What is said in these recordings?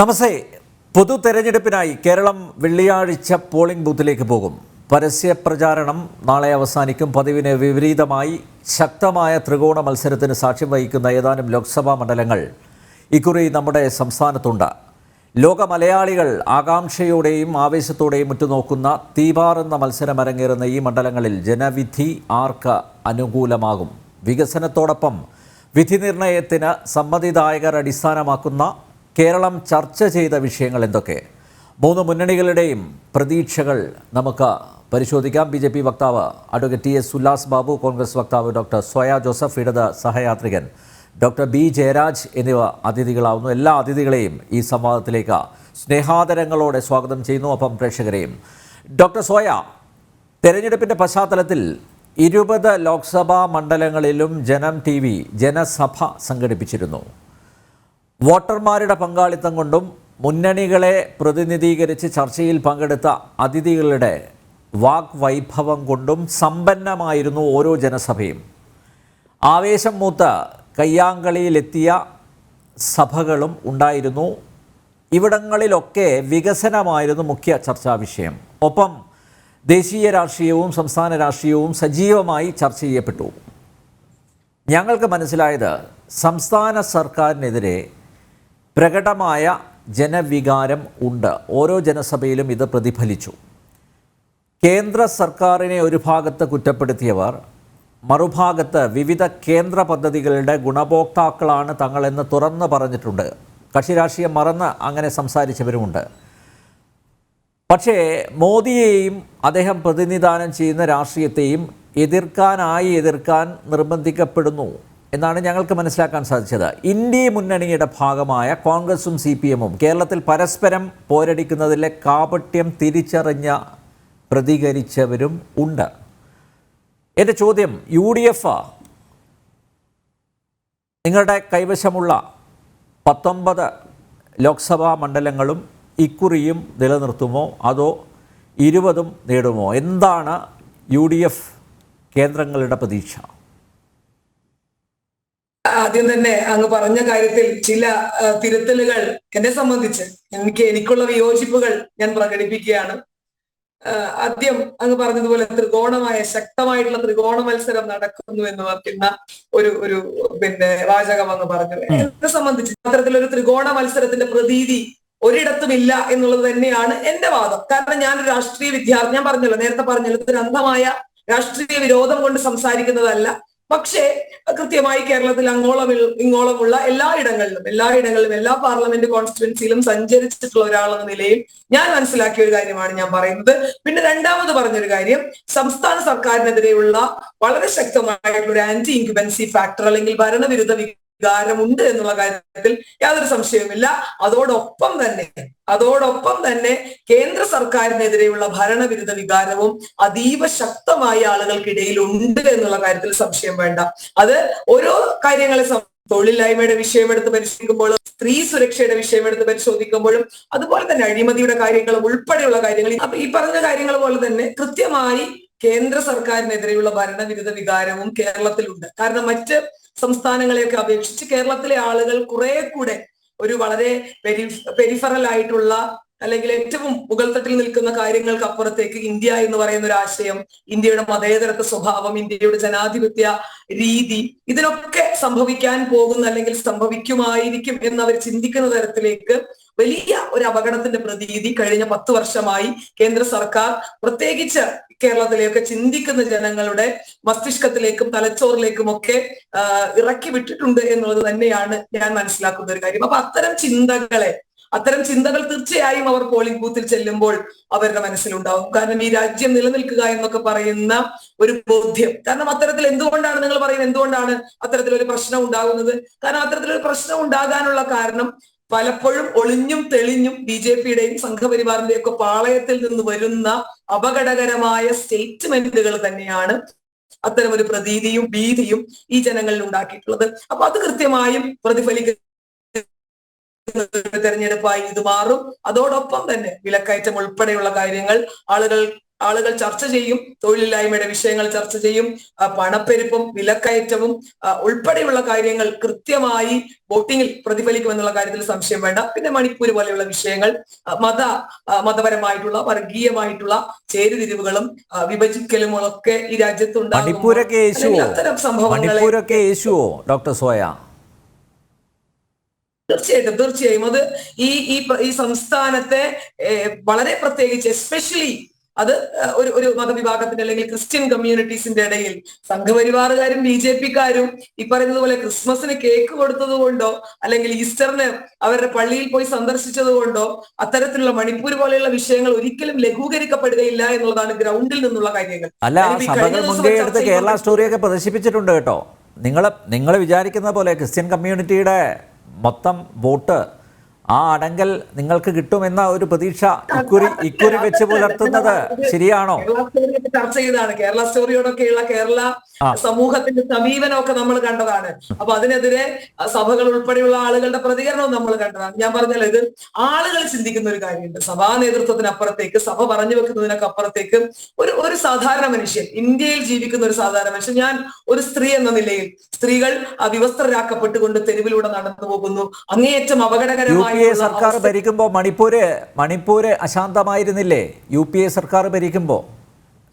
നമസ്തേ. പൊതു തെരഞ്ഞെടുപ്പിനായി കേരളം വെള്ളിയാഴ്ച പോളിംഗ് ബൂത്തിലേക്ക് പോകും. പരസ്യ പ്രചാരണം നാളെ അവസാനിക്കും. പതിവിന് വിപരീതമായി ശക്തമായ ത്രികോണ മത്സരത്തിന് സാക്ഷ്യം വഹിക്കുന്ന ഏതാനും ലോക്സഭാ മണ്ഡലങ്ങൾ ഇക്കുറി നമ്മുടെ സംസ്ഥാനത്തുണ്ട്. ലോക മലയാളികൾ ആകാംക്ഷയോടെയും ആവേശത്തോടെയും ഉറ്റുനോക്കുന്ന തീപാറുന്ന മത്സരം അരങ്ങേറുന്ന ഈ മണ്ഡലങ്ങളിൽ ജനവിധി ആർക്ക് അനുകൂലമാകും? വികസനത്തോടൊപ്പം വിധി നിർണയത്തിന് സമ്മതിദായകർ അടിസ്ഥാനമാക്കുന്ന കേരളം ചർച്ച ചെയ്ത വിഷയങ്ങൾ എന്തൊക്കെ? മൂന്ന് മുന്നണികളുടെയും പ്രതീക്ഷകൾ നമുക്ക് പരിശോധിക്കാം. ബി ജെ പി വക്താവ് advocate T S Ullas Babu Congress വക്താവ് ഡോക്ടർ സ്വയ ജോസഫ് ഇടത് സഹയാത്രികൻ ഡോക്ടർ ബി ജയരാജ് എന്നിവ അതിഥികളാവുന്നു. എല്ലാ അതിഥികളെയും ഈ സംവാദത്തിലേക്ക് സ്നേഹാദരങ്ങളോടെ സ്വാഗതം ചെയ്യുന്നു. ഒപ്പം പ്രേക്ഷകരെയും ഡോക്ടർ സോയ തെരഞ്ഞെടുപ്പിന്റെ പശ്ചാത്തലത്തിൽ ഇരുപത് ലോക്സഭാ മണ്ഡലങ്ങളിലും ജനം ടി വി ജനസഭ സംഘടിപ്പിച്ചിരുന്നു. വോട്ടർമാരുടെ പങ്കാളിത്തം കൊണ്ടും മുന്നണികളെ പ്രതിനിധീകരിച്ച് ചർച്ചയിൽ പങ്കെടുത്ത അതിഥികളുടെ വാഗ്വൈഭവം കൊണ്ടും സമ്പന്നമായിരുന്നു ഓരോ ജനസഭയും. ആവേശം മൂത്ത് കയ്യാങ്കളിയിലെത്തിയ സഭകളും ഉണ്ടായിരുന്നു. ഇവിടങ്ങളിലൊക്കെ വികസനമായിരുന്നു മുഖ്യ ചർച്ചാ വിഷയം. ഒപ്പം ദേശീയ രാഷ്ട്രീയവും സംസ്ഥാന രാഷ്ട്രീയവും സജീവമായി ചർച്ച ചെയ്യപ്പെട്ടു. ഞങ്ങൾക്ക് മനസ്സിലായത് സംസ്ഥാന സർക്കാരിനെതിരെ പ്രകടമായ ജനവികാരം ഉണ്ട്. ഓരോ ജനസഭയിലും ഇത് പ്രതിഫലിച്ചു. കേന്ദ്ര സർക്കാരിനെ ഒരു ഭാഗത്ത് കുറ്റപ്പെടുത്തിയവർ മറുഭാഗത്ത് വിവിധ കേന്ദ്ര പദ്ധതികളുടെ ഗുണഭോക്താക്കളാണ് തങ്ങളെന്ന് തുറന്നു പറഞ്ഞിട്ടുണ്ട്. കക്ഷി രാഷ്ട്രീയം മറന്ന് അങ്ങനെ സംസാരിച്ചവരുമുണ്ട്. പക്ഷേ മോദിയെയും അദ്ദേഹം പ്രതിനിധാനം ചെയ്യുന്ന രാഷ്ട്രീയത്തെയും എതിർക്കാനായി എതിർക്കാൻ നിർബന്ധിക്കപ്പെടുന്നു. എന്നാണ് ഞങ്ങൾക്ക് മനസ്സിലാക്കാൻ സാധിച്ചത്. ഇന്ത്യ മുന്നണിയുടെ ഭാഗമായ കോൺഗ്രസും സി പി എമ്മും കേരളത്തിൽ പരസ്പരം പോരടിക്കുന്നതിലെ കാപട്യം തിരിച്ചറിഞ്ഞ പ്രതികരിച്ചവരും ഉണ്ട്. എന്റെ ചോദ്യം യു ഡി എഫ് നിങ്ങളുടെ കൈവശമുള്ള പത്തൊമ്പത് ലോക്സഭാ മണ്ഡലങ്ങളും ഇക്കുറിയും നിലനിർത്തുമോ? അതോ ഇരുപതും നേടുമോ? എന്താണ് യു ഡി എഫ് കേന്ദ്രങ്ങളുടെ പ്രതീക്ഷ? ആദ്യം തന്നെ അങ്ങ് പറഞ്ഞ കാര്യത്തിൽ ചില തിരുത്തലുകൾ എന്നെ സംബന്ധിച്ച് എനിക്ക് എനിക്കുള്ള വിയോജിപ്പുകൾ ഞാൻ പ്രകടിപ്പിക്കുകയാണ്. ആദ്യം അങ്ങ് പറഞ്ഞതുപോലെ ത്രികോണമായ ശക്തമായിട്ടുള്ള ത്രികോണ മത്സരം നടക്കുന്നു എന്ന് പറയുന്ന ഒരു ഒരു പിന്നെ വാചകം അങ്ങ് പറഞ്ഞു. എന്നെ സംബന്ധിച്ച് അത്തരത്തിലൊരു ത്രികോണ മത്സരത്തിന്റെ പ്രതീതി ഒരിടത്തും ഇല്ല എന്നുള്ളത് തന്നെയാണ് എന്റെ വാദം. കാരണം ഞാനൊരു രാഷ്ട്രീയ വിദ്യാർത്ഥി ഞാൻ പറഞ്ഞല്ലോ നേരത്തെ പറഞ്ഞല്ലോ ഇതൊരു അന്ധമായ രാഷ്ട്രീയ വിരോധം കൊണ്ട് സംസാരിക്കുന്നതല്ല. പക്ഷേ കൃത്യമായി കേരളത്തിൽ അങ്ങോളം ഇൽ- ഇങ്ങോളമുള്ള എല്ലായിടങ്ങളിലും എല്ലായിടങ്ങളിലും എല്ലാ പാർലമെന്റ് കോൺസ്റ്റിറ്റ്യൻസിയിലും സഞ്ചരിച്ചിട്ടുള്ള ഒരാളെന്ന നിലയിൽ ഞാൻ മനസ്സിലാക്കിയ ഒരു കാര്യമാണ് ഞാൻ പറയുന്നത്. പിന്നെ രണ്ടാമത് പറഞ്ഞൊരു കാര്യം സംസ്ഥാന സർക്കാരിനെതിരെയുള്ള വളരെ ശക്തമായിട്ടുള്ള ഒരു ആന്റി ഇൻക്യുബൻസി ഫാക്ടർ അല്ലെങ്കിൽ ഭരണവിരുദ്ധ വികാരമുണ്ട് എന്നുള്ള കാര്യത്തിൽ യാതൊരു സംശയവുമില്ല. അതോടൊപ്പം തന്നെ അതോടൊപ്പം തന്നെ കേന്ദ്ര സർക്കാരിനെതിരെയുള്ള ഭരണവിരുദ്ധ വികാരവും അതീവ ശക്തമായ ആളുകൾക്കിടയിൽ ഉണ്ട് എന്നുള്ള കാര്യത്തിൽ സംശയം വേണ്ട. അത് ഓരോ കാര്യങ്ങളെ തൊഴിലില്ലായ്മയുടെ വിഷയമെടുത്ത് പരിശോധിക്കുമ്പോഴും സ്ത്രീ സുരക്ഷയുടെ വിഷയമെടുത്ത് പരിശോധിക്കുമ്പോഴും അതുപോലെ തന്നെ അഴിമതിയുടെ കാര്യങ്ങളും ഉൾപ്പെടെയുള്ള കാര്യങ്ങൾ. ഈ പറഞ്ഞ കാര്യങ്ങൾ പോലെ തന്നെ കൃത്യമായി കേന്ദ്ര സർക്കാരിനെതിരെയുള്ള ഭരണവിരുദ്ധ വികാരവും കേരളത്തിലുണ്ട്. കാരണം മറ്റ് സംസ്ഥാനങ്ങളെയൊക്കെ അപേക്ഷിച്ച് കേരളത്തിലെ ആളുകൾ കുറെ കൂടെ ഒരു വളരെ പെരി പെരിഫറൽ ആയിട്ടുള്ള അല്ലെങ്കിൽ ഏറ്റവും മുകൾത്തട്ടിൽ നിൽക്കുന്ന കാര്യങ്ങൾക്ക് അപ്പുറത്തേക്ക് ഇന്ത്യ എന്ന് പറയുന്ന ഒരു ആശയം ഇന്ത്യയുടെ മതേതരത്വ സ്വഭാവം ഇന്ത്യയുടെ ജനാധിപത്യ രീതി ഇതിനൊക്കെ സംഭവിക്കാൻ പോകുന്ന അല്ലെങ്കിൽ സംഭവിക്കുമായിരിക്കും എന്ന് അവർ ചിന്തിക്കുന്ന തരത്തിലേക്ക് വലിയ ഒരു അപകടത്തിന്റെ പ്രതീതി കഴിഞ്ഞ പത്ത് വർഷമായി കേന്ദ്ര സർക്കാർ പ്രത്യേകിച്ച് കേരളത്തിലെയൊക്കെ ചിന്തിക്കുന്ന ജനങ്ങളുടെ മസ്തിഷ്കത്തിലേക്കും തലച്ചോറിലേക്കും ഒക്കെ ഇറക്കി വിട്ടിട്ടുണ്ട് എന്നുള്ളത് തന്നെയാണ് ഞാൻ മനസ്സിലാക്കുന്ന ഒരു കാര്യം. അപ്പൊ അത്തരം ചിന്തകളെ അത്തരം ചിന്തകൾ തീർച്ചയായും അവർ പോളിംഗ് ബൂത്തിൽ ചെല്ലുമ്പോൾ അവരുടെ മനസ്സിലുണ്ടാവും. കാരണം ഈ രാജ്യം നിലനിൽക്കുക എന്നൊക്കെ പറയുന്ന ഒരു ബോധ്യം. കാരണം അത്തരത്തിൽ എന്തുകൊണ്ടാണ് നിങ്ങൾ പറയുന്നത്? എന്തുകൊണ്ടാണ് അത്തരത്തിലൊരു പ്രശ്നം ഉണ്ടാകുന്നത്? കാരണം അത്തരത്തിലൊരു പ്രശ്നം ഉണ്ടാകാനുള്ള കാരണം പലപ്പോഴും ഒളിഞ്ഞും തെളിഞ്ഞും ബി ജെ പിയുടെയും സംഘപരിവാറിന്റെയും ഒക്കെ പാളയത്തിൽ നിന്ന് വരുന്ന അപകടകരമായ സ്റ്റേറ്റ്മെന്റുകൾ തന്നെയാണ് അത്തരം ഒരു പ്രതീതിയും ഭീതിയും ഈ ജനങ്ങളിൽ ഉണ്ടാക്കിയിട്ടുള്ളത്. അപ്പൊ അത് കൃത്യമായും പ്രതിഫലിക്കുന്ന തെരഞ്ഞെടുപ്പായി ഇത് മാറും. അതോടൊപ്പം തന്നെ വിലക്കയറ്റം ഉൾപ്പെടെയുള്ള കാര്യങ്ങൾ ആളുകൾ ആളുകൾ ചർച്ച ചെയ്യും തൊഴിലില്ലായ്മയുടെ വിഷയങ്ങൾ ചർച്ച ചെയ്യും പണപ്പെരുപ്പും വിലക്കയറ്റവും ഉൾപ്പെടെയുള്ള കാര്യങ്ങൾ കൃത്യമായി വോട്ടിങ്ങിൽ പ്രതിഫലിക്കുമെന്നുള്ള കാര്യത്തിൽ സംശയം വേണ്ട. പിന്നെ മണിപ്പൂർ പോലെയുള്ള വിഷയങ്ങൾ മത മതപരമായിട്ടുള്ള വർഗീയമായിട്ടുള്ള ചേരുതിരിവുകളും വിഭജിക്കലും ഒക്കെ ഈ രാജ്യത്തുണ്ടാകും അത്തരം സംഭവങ്ങളെ ഡോക്ടർ സോയ? തീർച്ചയായിട്ടും തീർച്ചയായും. അത് ഈ ഈ സംസ്ഥാനത്തെ വളരെ പ്രത്യേകിച്ച് എസ്പെഷ്യലി അത് ഒരു ഒരു മതവിഭാഗത്തിന്റെ അല്ലെങ്കിൽ ക്രിസ്ത്യൻ കമ്മ്യൂണിറ്റീസിന്റെ ഇടയിൽ സംഘപരിവാറുകാരും ബി ജെ പിക്കാരും ഈ പറയുന്നത് പോലെ ക്രിസ്മസിന് കേക്ക് കൊടുത്തത് കൊണ്ടോ അല്ലെങ്കിൽ ഈസ്റ്ററിന് അവരുടെ പള്ളിയിൽ പോയി സന്ദർശിച്ചത് കൊണ്ടോ അത്തരത്തിലുള്ള മണിപ്പൂർ പോലെയുള്ള വിഷയങ്ങൾ ഒരിക്കലും ലഘൂകരിക്കപ്പെടുകയില്ല എന്നുള്ളതാണ് ഗ്രൗണ്ടിൽ നിന്നുള്ള കാര്യങ്ങൾ. അല്ല സഭകൾ കേരള സ്റ്റോറിയൊക്കെ പ്രദർശിപ്പിച്ചിട്ടുണ്ട് കേട്ടോ. നിങ്ങൾ നിങ്ങൾ വിചാരിക്കുന്ന പോലെ ക്രിസ്ത്യൻ കമ്മ്യൂണിറ്റിയുടെ മൊത്തം വോട്ട് ആ അടങ്കൽ നിങ്ങൾക്ക് കിട്ടുമെന്ന ഒരു പ്രതീക്ഷ ഇക്കുറി ഇക്കുറി വെച്ച് പുലർത്തുന്നത് ശരിയാണോ? ചർച്ച ചെയ്തതാണ്. കേരള സ്റ്റോറിയോടൊക്കെയുള്ള കേരള സമൂഹത്തിന്റെ സമീപനമൊക്കെ നമ്മൾ കണ്ടതാണ്. അപ്പൊ അതിനെതിരെ സഭകൾ ഉൾപ്പെടെയുള്ള ആളുകളുടെ പ്രതികരണവും നമ്മൾ കണ്ടതാണ്. ഞാൻ പറഞ്ഞാൽ ഇത് ആളുകൾ ചിന്തിക്കുന്ന ഒരു കാര്യമുണ്ട്. സഭാ നേതൃത്വത്തിനപ്പുറത്തേക്ക് സഭ പറഞ്ഞു വെക്കുന്നതിനൊക്കെ അപ്പുറത്തേക്ക് ഒരു ഒരു സാധാരണ മനുഷ്യൻ ഇന്ത്യയിൽ ജീവിക്കുന്ന ഒരു സാധാരണ മനുഷ്യൻ ഞാൻ ഒരു സ്ത്രീ എന്ന നിലയിൽ സ്ത്രീകൾ അവിവസ്ത്രരാക്കപ്പെട്ടുകൊണ്ട് വിവസ്ത്രരാക്കപ്പെട്ടുകൊണ്ട് തെരുവിലൂടെ നടന്നു പോകുന്നു. അങ്ങേയറ്റം യു പി എ സർക്കാർ ഭരിക്കുമ്പോൾ മണിപ്പൂര് മണിപ്പൂര് അശാന്തമായിരുന്നില്ലേ? യു പി എ സർക്കാർ ഭരിക്കുമ്പോൾ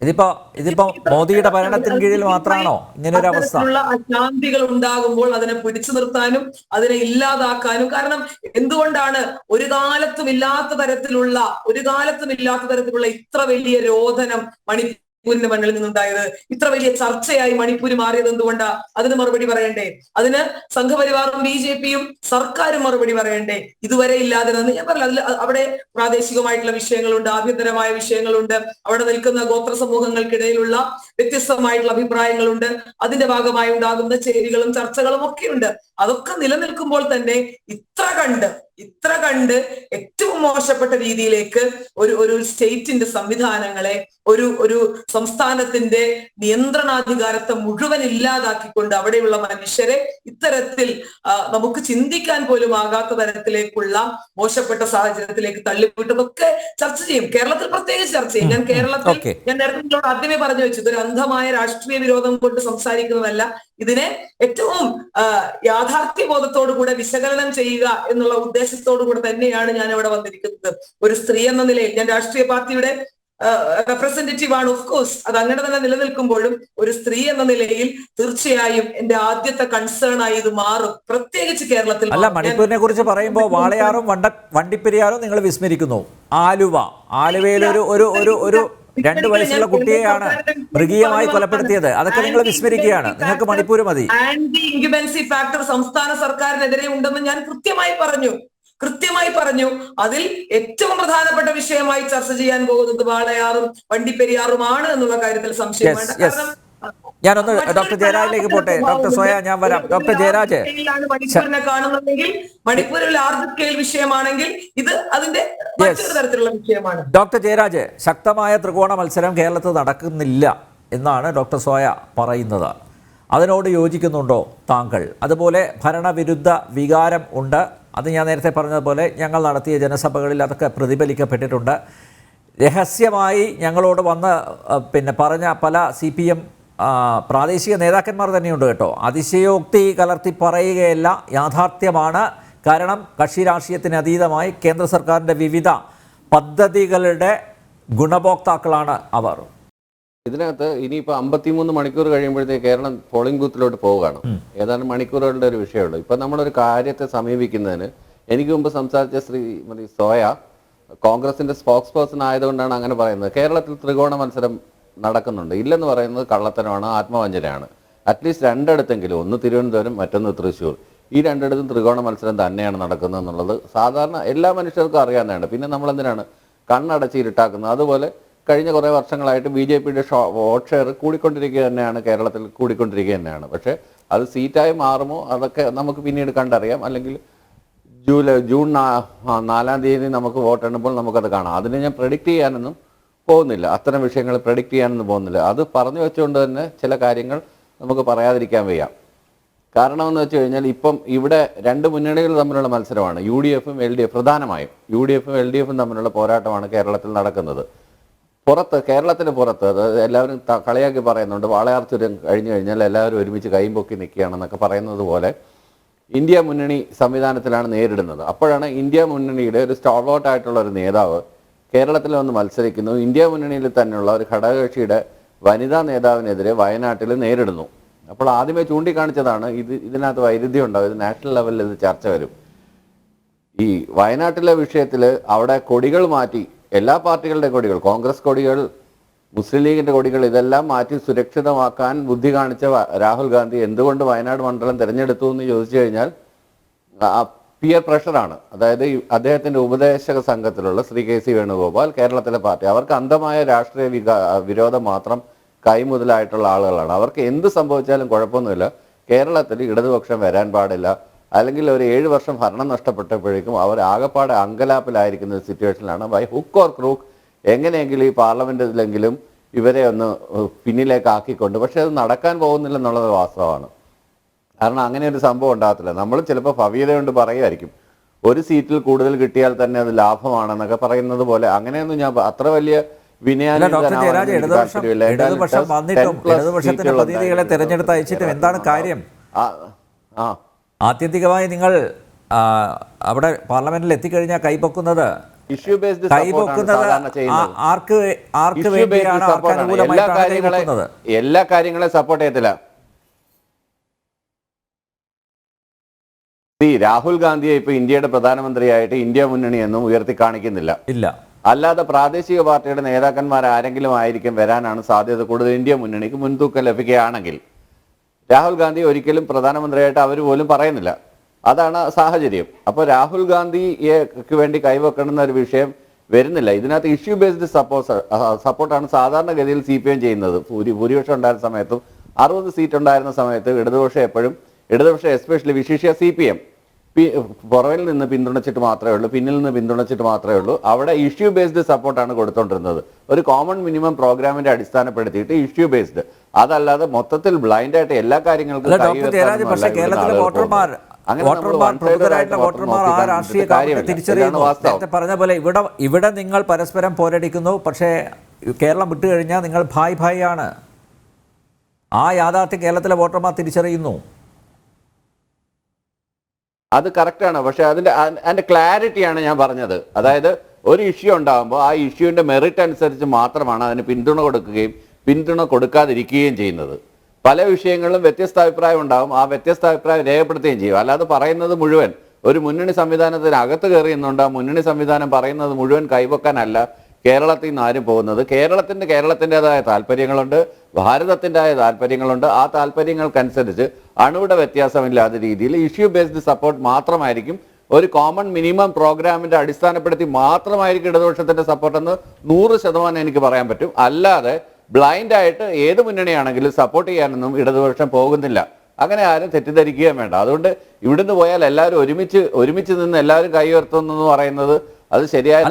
ഇതിപ്പോ ഇതിപ്പോ മോദിയുടെ ഭരണത്തിന് കീഴിൽ മാത്രമാണോ ഇങ്ങനെ ഒരു അവസ്ഥ അശാന്തികൾ ഉണ്ടാകുമ്പോൾ അതിനെ പിടിച്ചു നിർത്താനും അതിനെ ഇല്ലാതാക്കാനും കാരണം എന്തുകൊണ്ടാണ് ഒരു കാലത്തും ഇല്ലാത്ത തരത്തിലുള്ള ഒരു കാലത്തും ഇല്ലാത്ത തരത്തിലുള്ള ഇത്ര വലിയ രോധനം മണിപ്പൂരിന്റെ മണ്ണിൽ നിന്നുണ്ടായത്. ഇത്ര വലിയ ചർച്ചയായി മണിപ്പൂര് മാറിയത് എന്തുകൊണ്ടാ? അതിന് മറുപടി പറയണ്ടേ? അതിന് സംഘപരിവാറും ബി ജെ പിയും സർക്കാരും മറുപടി പറയണ്ടേ? ഇതുവരെ ഇല്ലാതെ നിന്ന് ഞാൻ പറഞ്ഞില്ല അതിൽ അവിടെ പ്രാദേശികമായിട്ടുള്ള വിഷയങ്ങളുണ്ട് ആഭ്യന്തരമായ വിഷയങ്ങളുണ്ട് അവിടെ നിൽക്കുന്ന ഗോത്ര സമൂഹങ്ങൾക്കിടയിലുള്ള വ്യത്യസ്തമായിട്ടുള്ള അഭിപ്രായങ്ങളുണ്ട് അതിന്റെ ഭാഗമായി ഉണ്ടാകുന്ന ചേരികളും ചർച്ചകളും ഒക്കെയുണ്ട്. അതൊക്കെ നിലനിൽക്കുമ്പോൾ തന്നെ ഇത്ര കണ്ട് ഇത്ര കണ്ട് ഏറ്റവും മോശപ്പെട്ട രീതിയിലേക്ക് ഒരു ഒരു സ്റ്റേറ്റിന്റെ സംവിധാനങ്ങളെ ഒരു ഒരു സംസ്ഥാനത്തിന്റെ നിയന്ത്രണാധികാരത്തെ മുഴുവൻ ഇല്ലാതാക്കിക്കൊണ്ട് അവിടെയുള്ള മനുഷ്യരെ ഇത്തരത്തിൽ നമുക്ക് ചിന്തിക്കാൻ പോലും ആകാത്ത തരത്തിലേക്കുള്ള മോശപ്പെട്ട സാഹചര്യത്തിലേക്ക് തള്ളിവിട്ടതൊക്കെ ചർച്ച ചെയ്യും. കേരളത്തിൽ പ്രത്യേകിച്ച് ചർച്ച ചെയ്യും. ഞാൻ കേരളത്തിൽ. ഞാൻ നേരത്തെ ആദ്യമേ പറഞ്ഞു വെച്ചു ഇതൊരു അന്ധമായ രാഷ്ട്രീയ വിരോധം കൊണ്ട് സംസാരിക്കുന്നതല്ല. ഇതിനെ ഏറ്റവും യാഥാർത്ഥ്യബോധത്തോടു യാഥാർത്ഥ്യ ബോധത്തോടു കൂടെ വിശകലനം ചെയ്യുക എന്നുള്ള ഉദ്ദേശത്തോടു കൂടെ തന്നെയാണ് ഞാൻ ഇവിടെ വന്നിരിക്കുന്നത്. ഒരു സ്ത്രീ എന്ന നിലയിൽ ഞാൻ രാഷ്ട്രീയ പാർട്ടിയുടെ റെപ്രസെന്റേറ്റീവ് ആണ് ഓഫ് കോഴ്സ് അത് അങ്ങനെ തന്നെ നിലനിൽക്കുമ്പോഴും ഒരു സ്ത്രീ എന്ന നിലയിൽ തീർച്ചയായും എന്റെ ആദ്യത്തെ കൺസേൺ ആയി ഇത് മാറും. പ്രത്യേകിച്ച് കേരളത്തിൽ അല്ല മണിപ്പൂരിനെ കുറിച്ച് പറയുമ്പോൾ വാളയാറും വണ്ട വണ്ടിപ്പെരിയാറും നിങ്ങൾ വിസ്മരിക്കുന്നു. ആലുവ. ആലുവയിൽ ഒരു ഒരു ഒരു രണ്ട് വയസ്സുള്ള കുട്ടിയെയാണ് മൃഗീയമായി കൊലപ്പെടുത്തിയത്. അതൊക്കെ നിങ്ങൾ വിസ്മരിക്കുകയാണ്. നിങ്ങൾക്ക് മണിപ്പൂർ മതി. ആന്റി ഇൻക്യുബൻസി ഫാക്ടർ സംസ്ഥാന സർക്കാരിനെതിരെ ഉണ്ടെന്ന് ഞാൻ കൃത്യമായി പറഞ്ഞു. കൃത്യമായി പറഞ്ഞു. അതിൽ ഏറ്റവും പ്രധാനപ്പെട്ട വിഷയമായി ചർച്ച ചെയ്യാൻ പോകുന്നത് വാളയാറും വണ്ടിപ്പെരിയാറുമാണ് എന്നുള്ള കാര്യത്തിൽ സംശയം വേണ്ട. കാരണം ഞാനൊന്ന് ഡോക്ടർ ജയരാജിലേക്ക് പോട്ടെ. ഡോക്ടർ സോയ ഞാൻ വരാം. ഡോക്ടർ ജയരാജ്. മണിപ്പൂരിനെ മണിപ്പൂരിൽ സ്കെയിൽ വിഷയമാണെങ്കിൽ ഇത് അതിന്റെ തരത്തിലുള്ള വിഷയമാണ്. ഡോക്ടർ ജയരാജ് ശക്തമായ ത്രികോണ മത്സരം കേരളത്തിൽ നടക്കുന്നില്ല എന്നാണ് ഡോക്ടർ സോയ പറയുന്നത്. അതിനോട് യോജിക്കുന്നുണ്ടോ താങ്കൾ? അതുപോലെ ഭരണവിരുദ്ധ വികാരം ഉണ്ട്. അത് ഞാൻ നേരത്തെ പറഞ്ഞതുപോലെ ഞങ്ങൾ നടത്തിയ ജനസഭകളിൽ അതൊക്കെ പ്രതിഫലിക്കപ്പെട്ടിട്ടുണ്ട്. രഹസ്യമായി ഞങ്ങളോട് വന്ന് പിന്നെ പറഞ്ഞ പല സി പി എം പ്രാദേശിക നേതാക്കന്മാർ തന്നെയുണ്ട് കേട്ടോ. അതിശയോക്തി കലർത്തി പറയുകയല്ല യാഥാർത്ഥ്യമാണ്. കാരണം കക്ഷി രാഷ്ട്രീയത്തിന് അതീതമായി കേന്ദ്ര സർക്കാരിന്റെ വിവിധ പദ്ധതികളുടെ ഗുണഭോക്താക്കളാണ് അവർ. ഇതിനകത്ത് ഇനിയിപ്പോ അമ്പത്തിമൂന്ന് മണിക്കൂർ കഴിയുമ്പോഴത്തേക്ക് കേരളം പോളിംഗ് ബൂത്തിലോട്ട് പോവുകയാണ്. ഏതാനും മണിക്കൂറുകളുടെ ഒരു വിഷയമുള്ളൂ. ഇപ്പൊ നമ്മളൊരു കാര്യത്തെ സമീപിക്കുന്നതിന് എനിക്ക് മുമ്പ് സംസാരിച്ച ശ്രീമതി സോയ കോൺഗ്രസിന്റെ സ്പോക്സ് പേഴ്സൺ ആയതുകൊണ്ടാണ് അങ്ങനെ പറയുന്നത്. കേരളത്തിൽ ത്രികോണ മത്സരം നടക്കുന്നുണ്ട്. ഇല്ലെന്ന് പറയുന്നത് കള്ളത്തരമാണ് ആത്മവഞ്ചനയാണ്. അറ്റ്ലീസ്റ്റ് രണ്ടിടത്തെങ്കിലും ഒന്ന് തിരുവനന്തപുരം മറ്റൊന്ന് തൃശ്ശൂർ. ഈ രണ്ടിടത്തും ത്രികോണ മത്സരം തന്നെയാണ് നടക്കുന്നത് എന്നുള്ളത് സാധാരണ എല്ലാ മനുഷ്യർക്കും അറിയാവുന്നതാണ്. പിന്നെ നമ്മൾ എന്തിനാണ് കണ്ണടച്ച് ഇരുട്ടാക്കുന്നത്. അതുപോലെ കഴിഞ്ഞ കുറേ വർഷങ്ങളായിട്ട് ബി ജെ പിയുടെ വോട്ട് ഷെയർ കൂടിക്കൊണ്ടിരിക്കുക തന്നെയാണ് കേരളത്തിൽ കൂടിക്കൊണ്ടിരിക്കുക തന്നെയാണ്. പക്ഷേ അത് സീറ്റായി മാറുമോ? അതൊക്കെ നമുക്ക് പിന്നീട് കണ്ടറിയാം. അല്ലെങ്കിൽ ജൂലൈ ജൂൺ നാലാം തീയതി നമുക്ക് വോട്ട് എണ്ണുമ്പോൾ നമുക്കത് കാണാം. അതിനെ ഞാൻ പ്രഡിക്റ്റ് ചെയ്യാനൊന്നും പോകുന്നില്ല. അത്തരം വിഷയങ്ങൾ പ്രഡിക്റ്റ് ചെയ്യാനൊന്നും പോകുന്നില്ല. അത് പറഞ്ഞു വെച്ചുകൊണ്ട് തന്നെ ചില കാര്യങ്ങൾ നമുക്ക് പറയാതിരിക്കാൻ വയ്യ. കാരണം എന്ന് വെച്ച് കഴിഞ്ഞാൽ ഇപ്പം ഇവിടെ രണ്ട് മുന്നണികൾ തമ്മിലുള്ള മത്സരമാണ്. യു ഡി എഫും എൽ ഡി എഫ്. പ്രധാനമായും യു ഡി എഫും എൽ ഡി എഫും തമ്മിലുള്ള പോരാട്ടമാണ് കേരളത്തിൽ നടക്കുന്നത്. പുറത്ത് കേരളത്തിന് പുറത്ത് അതായത് എല്ലാവരും കളിയാക്കി പറയുന്നുണ്ട് വാളയാർ ചുരം കഴിഞ്ഞു കഴിഞ്ഞാൽ എല്ലാവരും ഒരുമിച്ച് കൈയും പൊക്കി നിൽക്കുകയാണെന്നൊക്കെ പറയുന്നത് പോലെ ഇന്ത്യ മുന്നണി സംവിധാനത്തിലാണ് നേരിടുന്നത്. അപ്പോഴാണ് ഇന്ത്യ മുന്നണിയുടെ ഒരു സ്റ്റോൾവോട്ടായിട്ടുള്ള ഒരു നേതാവ് കേരളത്തിൽ വന്ന് മത്സരിക്കുന്നു. ഇന്ത്യ മുന്നണിയിൽ തന്നെയുള്ള ഒരു ഘടകകക്ഷിയുടെ വനിതാ നേതാവിനെതിരെ വയനാട്ടിൽ നേരിടുന്നു. അപ്പോൾ ആദ്യമേ ചൂണ്ടിക്കാണിച്ചതാണ് ഇത് ഇതിനകത്ത് വൈരുദ്ധ്യം ഉണ്ടാവും. ഇത് നാഷണൽ ലെവലിൽ ഇത് ചർച്ച വരും. ഈ വയനാട്ടിലെ വിഷയത്തിൽ അവിടെ കൊടികൾ മാറ്റി എല്ലാ പാർട്ടികളുടെ കൊടികൾ കോൺഗ്രസ് കൊടികൾ മുസ്ലിം ലീഗിന്റെ കൊടികൾ ഇതെല്ലാം മാറ്റി സുരക്ഷിതമാക്കാൻ ബുദ്ധി കാണിച്ച രാഹുൽ ഗാന്ധി എന്തുകൊണ്ട് വയനാട് മണ്ഡലം തിരഞ്ഞെടുത്തു എന്ന് ചോദിച്ചു കഴിഞ്ഞാൽ പിയർ പ്രഷറാണ് അതായത് അദ്ദേഹത്തിന്റെ ഉപദേശക സംഘത്തിലുള്ള ശ്രീ കെ സി വേണുഗോപാൽ കേരളത്തിലെ പാർട്ടി. അവർക്ക് അന്ധമായ രാഷ്ട്രീയ വിരോധം മാത്രം കൈമുതലായിട്ടുള്ള ആളുകളാണ്. അവർക്ക് എന്ത് സംഭവിച്ചാലും കുഴപ്പമൊന്നുമില്ല. കേരളത്തിൽ ഇടതുപക്ഷം വരാൻ പാടില്ല. അല്ലെങ്കിൽ ഒരു ഏഴ് വർഷം ഭരണം നഷ്ടപ്പെട്ടപ്പോഴേക്കും അവർ ആകപ്പാടെ അങ്കലാപ്പിലായിരിക്കുന്ന ഒരു സിറ്റുവേഷനിലാണ് ബൈ ഹുക്ക് ഓർ ക്രൂക്ക് എങ്ങനെയെങ്കിലും ഈ പാർലമെന്റിലെങ്കിലും ഇവരെ ഒന്ന് ഏഹ്, പിന്നിലേക്ക് ആക്കിക്കൊണ്ട് പക്ഷെ അത് നടക്കാൻ പോകുന്നില്ല എന്നുള്ളത് വാസ്തവമാണ്. കാരണം അങ്ങനെ ഒരു സംഭവം ഉണ്ടാകത്തില്ല. നമ്മൾ ചിലപ്പോൾ ഭവ്യത കൊണ്ട് പറയുമായിരിക്കും. ഒരു സീറ്റിൽ കൂടുതൽ കിട്ടിയാൽ തന്നെ അത് ലാഭമാണെന്നൊക്കെ പറയുന്നത് പോലെ. അങ്ങനെയൊന്നും ഞാൻ അത്ര വലിയ ഇടതുപക്ഷം താല്പര്യമില്ല. എന്തായാലും ഇടതുപക്ഷം 10 വന്നിട്ടും plus ഇടതുപക്ഷത്തിന്റെ പ്രതിനിധികളെ തെരഞ്ഞെടുത്ത് അയച്ചിട്ടും എന്താണ് കാര്യം? ആ. ആത്യന്തികമായി നിങ്ങൾ അവിടെ പാർലമെന്റിൽ എത്തിക്കഴിഞ്ഞാൽ കൈപൊക്കുന്നത് എല്ലാ കാര്യങ്ങളെ സപ്പോർട്ട് ചെയ്യത്തില്ല. ഈ രാഹുൽ ഗാന്ധിയെ ഇപ്പൊ ഇന്ത്യയുടെ പ്രധാനമന്ത്രിയായിട്ട് ഇന്ത്യ മുന്നണി എന്നും ഉയർത്തി കാണിക്കുന്നില്ല. ഇല്ല. അല്ലാതെ പ്രാദേശിക പാർട്ടിയുടെ നേതാക്കന്മാർ ആരെങ്കിലും ആയിരിക്കും വരാനാണ് സാധ്യത കൂടുതൽ ഇന്ത്യ മുന്നണിക്ക് മുൻതൂക്കം ലഭിക്കുകയാണെങ്കിൽ. രാഹുൽ ഗാന്ധി ഒരിക്കലും പ്രധാനമന്ത്രിയായിട്ട് അവർ പോലും പറയുന്നില്ല. അതാണ് സാഹചര്യം. അപ്പോൾ രാഹുൽ ഗാന്ധിക്ക് വേണ്ടി കൈവെക്കണമെന്ന ഒരു വിഷയം വരുന്നില്ല. ഇതിനകത്ത് ഇഷ്യൂ ബേസ്ഡ് സപ്പോർട്ട് സപ്പോർട്ടാണ് സാധാരണഗതിയിൽ സി പി എം ചെയ്യുന്നത്. ഭൂരി ഭൂരിപക്ഷം ഉണ്ടായിരുന്ന സമയത്തും അറുപത് സീറ്റ് ഉണ്ടായിരുന്ന സമയത്ത് ഇടതുപക്ഷം എപ്പോഴും ഇടതുപക്ഷം എസ്പെഷ്യലി വിശിഷ്യ സി പി എം പുറകിൽ നിന്ന് പിന്തുണച്ചിട്ട് മാത്രമേ ഉള്ളൂ പിന്നിൽ നിന്ന് പിന്തുണച്ചിട്ട് മാത്രമേ ഉള്ളൂ. അവിടെ ഇഷ്യൂ ബേസ്ഡ് സപ്പോർട്ടാണ് കൊടുത്തോണ്ടിരുന്നത്. ഒരു കോമൺ മിനിമം പ്രോഗ്രാമിന്റെ അടിസ്ഥാനപ്പെടുത്തിയിട്ട് ഇഷ്യൂ ബേസ്ഡ് അതല്ലാതെ മൊത്തത്തിൽ ബ്ലൈൻഡ് ആയിട്ട് എല്ലാ കാര്യങ്ങൾക്കും പക്ഷേ കേരളത്തിലെ വോട്ടർമാർ വോട്ടർമാർ വോട്ടർമാർ ആ രാഷ്ട്രീയ. തിരിച്ചറിയുന്നു. നേരത്തെ പറഞ്ഞ പോലെ ഇവിടെ ഇവിടെ നിങ്ങൾ പരസ്പരം പോരടിക്കുന്നു. പക്ഷേ കേരളം വിട്ടു കഴിഞ്ഞാൽ നിങ്ങൾ ഭായ് ഭായ് ആണ്. ആ യാഥാർത്ഥ്യം കേരളത്തിലെ വോട്ടർമാർ തിരിച്ചറിയുന്നു. അത് കറക്റ്റാണ് പക്ഷെ അതിന്റെ അതിന്റെ ക്ലാരിറ്റിയാണ് ഞാൻ പറഞ്ഞത്. അതായത് ഒരു ഇഷ്യൂ ഉണ്ടാകുമ്പോൾ ആ ഇഷ്യൂവിന്റെ മെറിറ്റ് അനുസരിച്ച് മാത്രമാണ് അതിന് പിന്തുണ കൊടുക്കുകയും പിന്തുണ കൊടുക്കാതിരിക്കുകയും ചെയ്യുന്നത്. പല വിഷയങ്ങളിലും വ്യത്യസ്ത അഭിപ്രായം ഉണ്ടാകും ആ വ്യത്യസ്ത അഭിപ്രായം രേഖപ്പെടുത്തുകയും ചെയ്യും. അല്ലാതെ പറയുന്നത് മുഴുവൻ ഒരു മുന്നണി സംവിധാനത്തിന് അകത്ത് കയറി എന്നുണ്ട് ആ മുന്നണി സംവിധാനം പറയുന്നത് മുഴുവൻ കൈവക്കാനല്ല കേരളത്തിൽ നിന്ന് ആരും പോകുന്നത്. കേരളത്തിന്റെ കേരളത്തിന്റെതായ താല്പര്യങ്ങളുണ്ട്. ഭാരതത്തിന്റെതായ താല്പര്യങ്ങളുണ്ട്. ആ താല്പര്യങ്ങൾക്കനുസരിച്ച് അണുവിടെ വ്യത്യാസമില്ലാത്ത രീതിയിൽ ഇഷ്യൂ ബേസ്ഡ് സപ്പോർട്ട് മാത്രമായിരിക്കും. ഒരു കോമൺ മിനിമം പ്രോഗ്രാമിന്റെ അടിസ്ഥാനപ്പെടുത്തി മാത്രമായിരിക്കും ഇടതുപക്ഷത്തിന്റെ സപ്പോർട്ടെന്ന് നൂറ് ശതമാനം എനിക്ക് പറയാൻ പറ്റും. അല്ലാതെ ബ്ലൈൻഡ് ആയിട്ട് ഏത് മുന്നണിയാണെങ്കിലും സപ്പോർട്ട് ചെയ്യാനൊന്നും ഇടതുപക്ഷം പോകുന്നില്ല. അങ്ങനെ ആരും തെറ്റിദ്ധരിക്കുകയും വേണ്ട. അതുകൊണ്ട് ഇവിടുന്ന് പോയാൽ എല്ലാവരും ഒരുമിച്ച് ഒരുമിച്ച് നിന്ന് എല്ലാവരും കൈ ഉയർത്തുന്നു എന്ന് പറയുന്നത് അത് ശരിയായ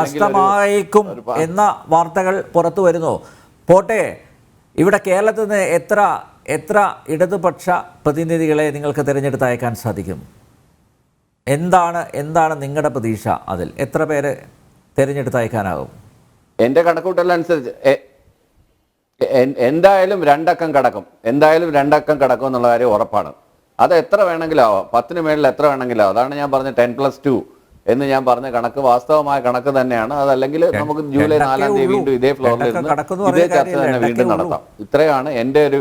നഷ്ടമായേക്കും എന്ന വാർത്തകൾ പുറത്തു വരുന്നു. പോട്ടെ ഇവിടെ കേരളത്തിൽ നിന്ന് എത്ര എത്ര ഇടതുപക്ഷ പ്രതിനിധികളെ നിങ്ങൾക്ക് തിരഞ്ഞെടുത്ത് അയക്കാൻ സാധിക്കും? എന്താണ് എന്താണ് നിങ്ങളുടെ പ്രതീക്ഷ അതിൽ? എത്ര പേര് തിരഞ്ഞെടുത്ത് അയക്കാനാകും? എന്റെ കണക്കൂട്ടലനുസരിച്ച് എന്തായാലും രണ്ടക്കം കടക്കും. എന്തായാലും രണ്ടക്കം കടക്കും എന്നുള്ള കാര്യം ഉറപ്പാണ്. അത് എത്ര വേണമെങ്കിലും ആവാം പത്തിന് മേളിൽ എത്ര വേണമെങ്കിലും ആവാം അതാണ് ഞാൻ പറഞ്ഞ ടെൻ പ്ലസ് ടു എന്ന് ഞാൻ പറഞ്ഞ കണക്ക് വാസ്തവമായ കണക്ക് തന്നെയാണ്. അതല്ലെങ്കിൽ നമുക്ക് ജൂലൈ നാലാം തീയതി വീണ്ടും ഇതേ ഫ്ലോറിൽ ഇതേ ചർച്ച. തന്നെ വീണ്ടും നടത്താം. ഇത്രയാണ് എന്റെ ഒരു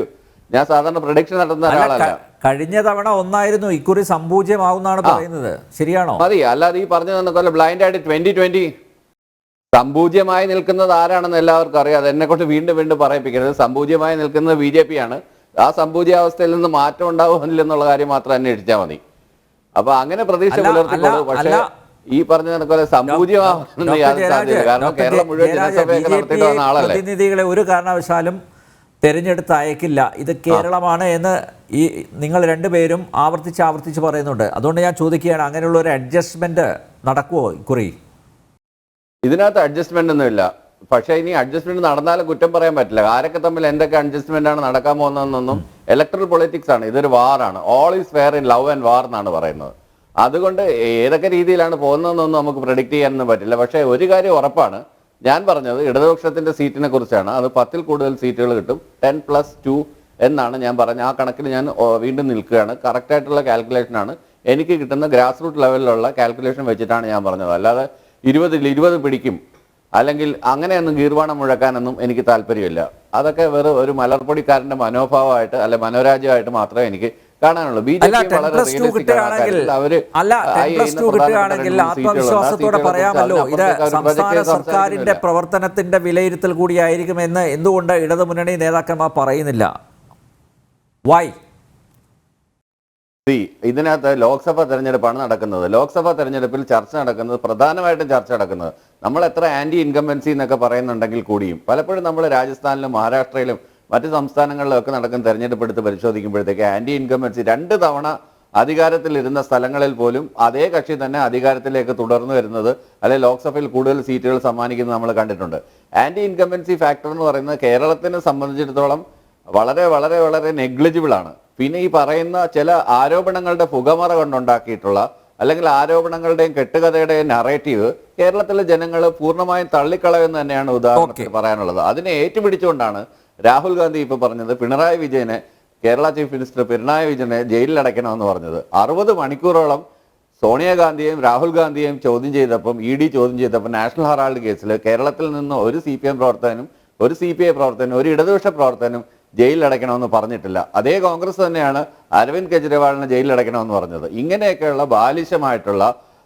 ഞാൻ സാധാരണ പ്രൊഡിക്ഷൻ നടത്തുന്ന ഒരാളല്ല. കഴിഞ്ഞ തവണ ഒന്നായിരുന്നു ഇക്കുറി സംപൂജ്യമാവുന്നാണ് പറയുന്നത്. ശരിയാണോ? മതി അല്ലാതെ ഈ പറഞ്ഞു തന്നെ ബ്ലൈൻഡ് ആയിട്ട് ട്വന്റി ട്വന്റി സംപൂജ്യമായി നിൽക്കുന്നത് ആരാണെന്ന് എല്ലാവർക്കും അറിയാം. അത് എന്നെ കൊണ്ട് വീണ്ടും വീണ്ടും പറയിപ്പിക്കരുത്. സംപൂജ്യമായി നിൽക്കുന്നത് ബി ജെ പി ആണ്. ആ സംപൂജ്യാവസ്ഥയിൽ നിന്ന് മാറ്റം ഉണ്ടാവുന്നില്ല എന്നുള്ള കാര്യം മാത്രം അന്വേഷിച്ചാൽ മതി. അപ്പൊ അങ്ങനെ പ്രതീക്ഷ പുലർത്തിക്കൊള്ളു പുലർത്തിക്കോളൂ. പക്ഷേ ഈ പറഞ്ഞ പോലെ സംപൂജ്യമാവുന്ന യാതൊരു സാധ്യത കാരണം കേരളം മുഴുവൻ ജനസഭയൊക്കെ നടത്തിയിട്ട് വന്ന ആളല്ലേ? പ്രതിനിധികളെ ഒരു കാരണവശാലും തെരഞ്ഞെടുത്ത് അയക്കില്ല. ഇത് കേരളമാണ് എന്ന് ഈ നിങ്ങൾ രണ്ടുപേരും ആവർത്തിച്ച് ആവർത്തിച്ച് പറയുന്നുണ്ട്. അതുകൊണ്ട് ഞാൻ ചോദിക്കുകയാണ് അങ്ങനെയുള്ള ഒരു അഡ്ജസ്റ്റ്മെന്റ് നടക്കുമോ കുറി? ഇതിനകത്ത് അഡ്ജസ്റ്റ്മെന്റ് ഒന്നുമില്ല പക്ഷേ ഇനി അഡ്ജസ്റ്റ്മെന്റ് നടന്നാലും കുറ്റം പറയാൻ പറ്റില്ല. ആരൊക്കെ തമ്മിൽ എന്തൊക്കെ അഡ്ജസ്റ്റ്മെന്റ് ആണ് നടക്കാൻ പോകുന്നതെന്നൊന്നും ഇലക്ട്രൽ പൊളിറ്റിക്സ് ആണ്. ഇതൊരു വാറാണ് all is fair in love and war എന്നാണ് പറയുന്നത്. അതുകൊണ്ട് ഏതൊക്കെ രീതിയിലാണ് പോകുന്നതെന്നൊന്നും നമുക്ക് പ്രഡിക്റ്റ് ചെയ്യാനൊന്നും പറ്റില്ല. പക്ഷേ ഒരു കാര്യം ഉറപ്പാണ്. ഞാൻ പറഞ്ഞത് ഇടതുപക്ഷത്തിന്റെ സീറ്റിനെ കുറിച്ചാണ്. അത് പത്തിൽ കൂടുതൽ സീറ്റുകൾ കിട്ടും. ടെൻ പ്ലസ് ടു എന്നാണ് ഞാൻ പറഞ്ഞത്. ആ കണക്കിൽ ഞാൻ വീണ്ടും നിൽക്കുകയാണ്. കറക്റ്റായിട്ടുള്ള കാൽക്കുലേഷൻ ആണ്. എനിക്ക് കിട്ടുന്ന ഗ്രാസ് റൂട്ട് ലെവലിലുള്ള കാൽക്കുലേഷൻ വെച്ചിട്ടാണ് ഞാൻ പറഞ്ഞത്. അല്ലാതെ ഇരുപതിൽ ഇരുപത് പിടിക്കും. അല്ലെങ്കിൽ അങ്ങനെയൊന്നും ഗീർവാണം മുഴക്കാനൊന്നും എനിക്ക് താല്പര്യമില്ല. അതൊക്കെ വെറും ഒരു മലർപ്പൊടിക്കാരന്റെ മനോഭാവമായിട്ട് അല്ലെ മനോരാജ്യമായിട്ട് മാത്രമേ എനിക്ക് കാണാനുള്ളൂ. ബി ജെ പി കിട്ടുകയാണെങ്കിൽ ആത്മവിശ്വാസത്തോടെ പറയാമല്ലോ. ഇത് സംസ്ഥാന സർക്കാരിന്റെ പ്രവർത്തനത്തിന്റെ വിലയിരുത്തൽ കൂടിയായിരിക്കും എന്ന് എന്തുകൊണ്ട് ഇടതുമുന്നണി നേതാക്കന്മാർ പറയുന്നില്ല? വൈ ഇതിനകത്ത് ലോക്സഭാ തെരഞ്ഞെടുപ്പാണ് നടക്കുന്നത്. ലോക്സഭാ തെരഞ്ഞെടുപ്പിൽ ചർച്ച നടക്കുന്നത് പ്രധാനമായിട്ടും ചർച്ച നടക്കുന്നത് നമ്മൾ എത്ര ആന്റി ഇൻകംബൻസി എന്നൊക്കെ പറയുന്നുണ്ടെങ്കിൽ കൂടിയും പലപ്പോഴും നമ്മൾ രാജസ്ഥാനിലും മഹാരാഷ്ട്രയിലും മറ്റ് സംസ്ഥാനങ്ങളിലൊക്കെ നടക്കുന്ന തെരഞ്ഞെടുപ്പ് എടുത്ത് പരിശോധിക്കുമ്പോഴത്തേക്ക് ആന്റി ഇൻകംബൻസി രണ്ട് തവണ അധികാരത്തിലിരുന്ന സ്ഥലങ്ങളിൽ പോലും അതേ കക്ഷി തന്നെ അധികാരത്തിലേക്ക് തുടർന്നു വരുന്നത് അല്ലെങ്കിൽ ലോക്സഭയിൽ കൂടുതൽ സീറ്റുകൾ സമ്മാനിക്കുന്നത് നമ്മൾ കണ്ടിട്ടുണ്ട്. ആന്റി ഇൻകംബൻസി ഫാക്ടർ എന്ന് പറയുന്നത് കേരളത്തിനെ സംബന്ധിച്ചിടത്തോളം വളരെ വളരെ വളരെ നെഗ്ലിജിബിൾ ആണ്. പിന്നെ ഈ പറയുന്ന ചില ആരോപണങ്ങളുടെ പുകമറ കൊണ്ടുണ്ടാക്കിയിട്ടുള്ള അല്ലെങ്കിൽ ആരോപണങ്ങളുടെയും കെട്ടുകഥയുടെയും നറേറ്റീവ് കേരളത്തിലെ ജനങ്ങൾ പൂർണമായും തള്ളിക്കളയെന്ന് തന്നെയാണ് ഉദാഹരണത്തിന് പറയാനുള്ളത്. അതിനെ ഏറ്റുപിടിച്ചുകൊണ്ടാണ് രാഹുൽ ഗാന്ധി ഇപ്പോൾ പറഞ്ഞത് പിണറായി വിജയനെ കേരള ചീഫ് മിനിസ്റ്റർ പിണറായി വിജയനെ ജയിലിൽ അടയ്ക്കണമെന്ന് പറഞ്ഞത്. അറുപത് മണിക്കൂറോളം സോണിയാഗാന്ധിയെയും രാഹുൽ ഗാന്ധിയെയും ചോദ്യം ചെയ്തപ്പം ഇ ഡി ചോദ്യം ചെയ്തപ്പോൾ നാഷണൽ ഹെറാൾഡ് കേസിൽ കേരളത്തിൽ നിന്ന് ഒരു സി പി എം പ്രവർത്തകനും ഒരു സി പി ഐ പ്രവർത്തകനും ഒരു ഇടതുപക്ഷ പ്രവർത്തകനും ജയിലിൽ അടയ്ക്കണമെന്ന് പറഞ്ഞിട്ടില്ല. അതേ കോൺഗ്രസ് തന്നെയാണ് അരവിന്ദ് കെജ്രിവാളിനെ ജയിലിൽ അടയ്ക്കണമെന്ന് പറഞ്ഞത്. ഇങ്ങനെയൊക്കെയുള്ള ബാലിശമായിട്ടുള്ള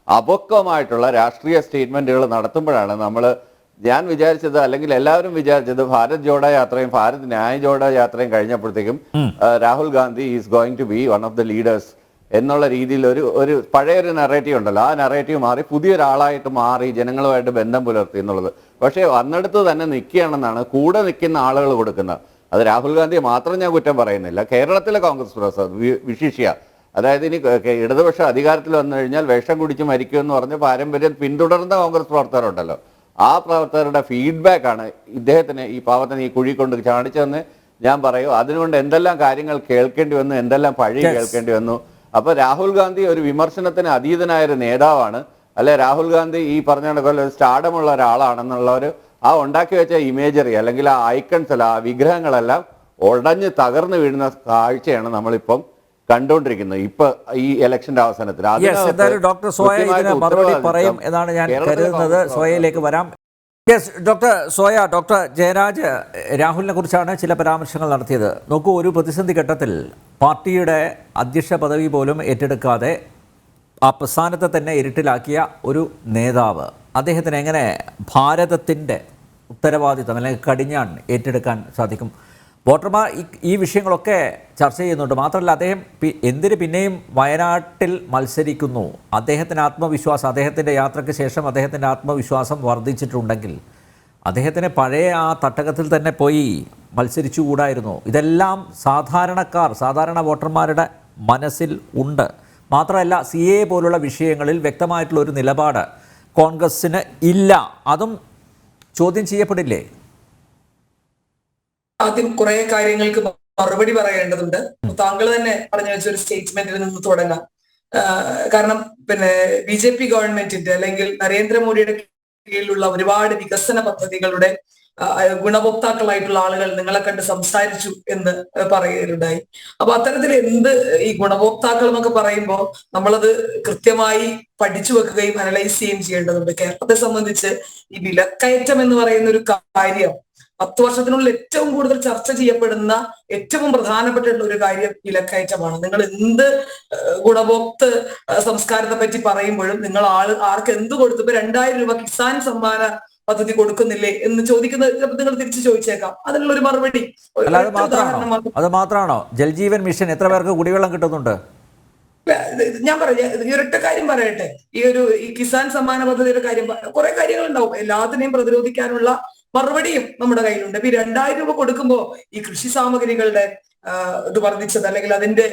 അപക്വമായിട്ടുള്ള രാഷ്ട്രീയ സ്റ്റേറ്റ്മെന്റുകൾ നടത്തുമ്പോഴാണ് നമ്മൾ ഞാൻ വിചാരിച്ചത് അല്ലെങ്കിൽ എല്ലാവരും വിചാരിച്ചത് ഭാരത് ജോഡോ യാത്രയും ഭാരത് ന്യായ ജോഡോ യാത്രയും കഴിഞ്ഞപ്പോഴത്തേക്കും Rahul Gandhi is going to be one of the leaders എന്നുള്ള രീതിയിൽ ഒരു ഒരു പഴയൊരു നെറേറ്റീവ് ഉണ്ടല്ലോ. ആ നെറേറ്റീവ് മാറി പുതിയൊരാളായിട്ട് മാറി ജനങ്ങളുമായിട്ട് ബന്ധം പുലർത്തി എന്നുള്ളത്. പക്ഷേ വന്നെടുത്ത് തന്നെ നിൽക്കുകയാണെന്നാണ് കൂടെ നിൽക്കുന്ന ആളുകൾ കൊടുക്കുന്നത്. അത് രാഹുൽ ഗാന്ധി മാത്രം ഞാൻ കുറ്റം പറയുന്നില്ല. കേരളത്തിലെ കോൺഗ്രസ് പ്രവർത്തകർ വിശിഷ്യ. അതായത് ഇനി ഇടതുപക്ഷ അധികാരത്തിൽ വന്നു കഴിഞ്ഞാൽ വിഷം കുടിച്ച് മരിക്കുമെന്ന് പറഞ്ഞ് പാരമ്പര്യം പിന്തുടർന്ന കോൺഗ്രസ് പ്രവർത്തകരുണ്ടല്ലോ. ആ പ്രവർത്തകരുടെ ഫീഡ്ബാക്കാണ് ആണ് ഇദ്ദേഹത്തിന് ഈ പാവത്തിന് ഈ കുഴി കൊണ്ട് ചാടിച്ചതെന്ന് ഞാൻ പറയൂ. അതിനുകൊണ്ട് എന്തെല്ലാം കാര്യങ്ങൾ കേൾക്കേണ്ടി വന്നു എന്തെല്ലാം പഴി കേൾക്കേണ്ടി വന്നു. അപ്പൊ രാഹുൽ ഗാന്ധി ഒരു വിമർശനത്തിന് അതീതനായ ഒരു നേതാവാണ്. അല്ലെ രാഹുൽ ഗാന്ധി ഈ പറഞ്ഞ കണക്കുള്ള ഒരു സ്റ്റാഡമുള്ള ഒരാളാണെന്നുള്ള ഒരു ആ ഉണ്ടാക്കി വെച്ച ഇമേജറി അല്ലെങ്കിൽ ആ ഐക്കൺസ് അല്ല ആ വിഗ്രഹങ്ങളെല്ലാം ഉടഞ്ഞ് തകർന്നു വീഴുന്ന കാഴ്ചയാണ് നമ്മളിപ്പം കണ്ടുകൊണ്ടിരിക്കുന്നത് ഇപ്പൊ ഈ ഇലക്ഷന്റെ അവസാനത്തിൽ. എന്തായാലും ഡോക്ടർ സോയ ഇതിന് മറുപടി പറയും എന്നാണ് ഞാൻ കരുതുന്നത്. സോയയിലേക്ക് വരാം. Yes doctor Soya doctor Jayaraj രാഹുലിനെ കുറിച്ചാണ് ചില പരാമർശങ്ങൾ നടത്തിയത്. നോക്കൂ ഒരു പ്രതിസന്ധി ഘട്ടത്തിൽ പാർട്ടിയുടെ അധ്യക്ഷ പദവി പോലും ഏറ്റെടുക്കാതെ ആ പ്രസ്ഥാനത്തെ തന്നെ ഇരുട്ടിലാക്കിയ ഒരു നേതാവ് അദ്ദേഹത്തിന് എങ്ങനെ ഭാരതത്തിന്റെ ഉത്തരവാദിത്തം അല്ലെങ്കിൽ കടിഞ്ഞാൺ ഏറ്റെടുക്കാൻ സാധിക്കും? വോട്ടർമാർ ഈ വിഷയങ്ങളൊക്കെ ചർച്ച ചെയ്യുന്നുണ്ട്. മാത്രമല്ല അദ്ദേഹം എന്തിന് പിന്നെയും വയനാട്ടിൽ മത്സരിക്കുന്നു? അദ്ദേഹത്തിന് ആത്മവിശ്വാസം അദ്ദേഹത്തിന്റെ യാത്രയ്ക്ക് ശേഷം അദ്ദേഹത്തിന്റെ ആത്മവിശ്വാസം വർദ്ധിച്ചിട്ടുണ്ടെങ്കിൽ അദ്ദേഹത്തിന് പഴയ ആ തട്ടകത്തിൽ തന്നെ പോയി മത്സരിച്ചുകൂടായിരുന്നു. ഇതെല്ലാം സാധാരണക്കാർ സാധാരണ വോട്ടർമാരുടെ മനസ്സിൽ ഉണ്ട്. മാത്രമല്ല സി എ പോലുള്ള വിഷയങ്ങളിൽ വ്യക്തമായിട്ടുള്ള ഒരു നിലപാട് കോൺഗ്രസ്സിന് ഇല്ല. അതും ചോദ്യം ചെയ്യപ്പെടില്ലേ? ആദ്യം കുറെ കാര്യങ്ങൾക്ക് മറുപടി പറയേണ്ടതുണ്ട്. താങ്കൾ തന്നെ പറഞ്ഞു വെച്ച ഒരു സ്റ്റേറ്റ്മെന്റിൽ നിന്ന് തുടങ്ങാം. കാരണം പിന്നെ ബി ജെ പി ഗവൺമെന്റിന്റെ അല്ലെങ്കിൽ നരേന്ദ്രമോദിയുടെ കീഴിലുള്ള ഒരുപാട് വികസന പദ്ധതികളുടെ ഗുണഭോക്താക്കളായിട്ടുള്ള ആളുകൾ നിങ്ങളെ കണ്ട് സംസാരിച്ചു എന്ന് പറയുകയുണ്ടായി. അപ്പൊ അത്തരത്തിൽ എന്ത് ഈ ഗുണഭോക്താക്കൾ എന്നൊക്കെ പറയുമ്പോൾ നമ്മളത് കൃത്യമായി പഠിച്ചു വെക്കുകയും അനലൈസ് ചെയ്യുകയും ചെയ്യേണ്ടതുണ്ട്. കേരളത്തെ സംബന്ധിച്ച് ഈ വിലക്കയറ്റം എന്ന് പറയുന്ന ഒരു കാര്യം പത്ത് വർഷത്തിനുള്ളിൽ ഏറ്റവും കൂടുതൽ ചർച്ച ചെയ്യപ്പെടുന്ന ഏറ്റവും പ്രധാനപ്പെട്ട ഒരു കാര്യം വിലക്കയറ്റമാണ് നിങ്ങൾ എന്ത് ഗുണഭോക്ത സംസ്കാരത്തെ പറ്റി പറയുമ്പോഴും നിങ്ങൾ ആൾ ആർക്ക് എന്ത് കൊടുത്തു? ഇപ്പൊ രണ്ടായിരം രൂപ കിസാൻ സമ്മാന പദ്ധതി കൊടുക്കുന്നില്ലേ എന്ന് ചോദിക്കുന്നത് ചിലപ്പോൾ നിങ്ങൾ തിരിച്ചു ചോദിച്ചേക്കാം. അതിനുള്ള ഒരു മറുപടി അത് മാത്രമാണോ? ജൽജീവൻ മിഷൻ എത്ര പേർക്ക് കുടിവെള്ളം കിട്ടുന്നുണ്ട്? ഞാൻ പറയാം ഈ ഒരൊറ്റ കാര്യം പറയട്ടെ. ഈ ഒരു ഈ കിസാൻ സമ്മാന പദ്ധതിയുടെ കാര്യം കുറെ കാര്യങ്ങൾ ഉണ്ടാവും എല്ലാത്തിനെയും പ്രതിരോധിക്കാനുള്ള മറുപടിയും നമ്മുടെ കയ്യിലുണ്ട്. ഈ രണ്ടായിരം രൂപ കൊടുക്കുമ്പോ ഈ കൃഷി സാമഗ്രികളുടെ ഇത് വർദ്ധിച്ചത് അല്ലെങ്കിൽ അതിന്റെ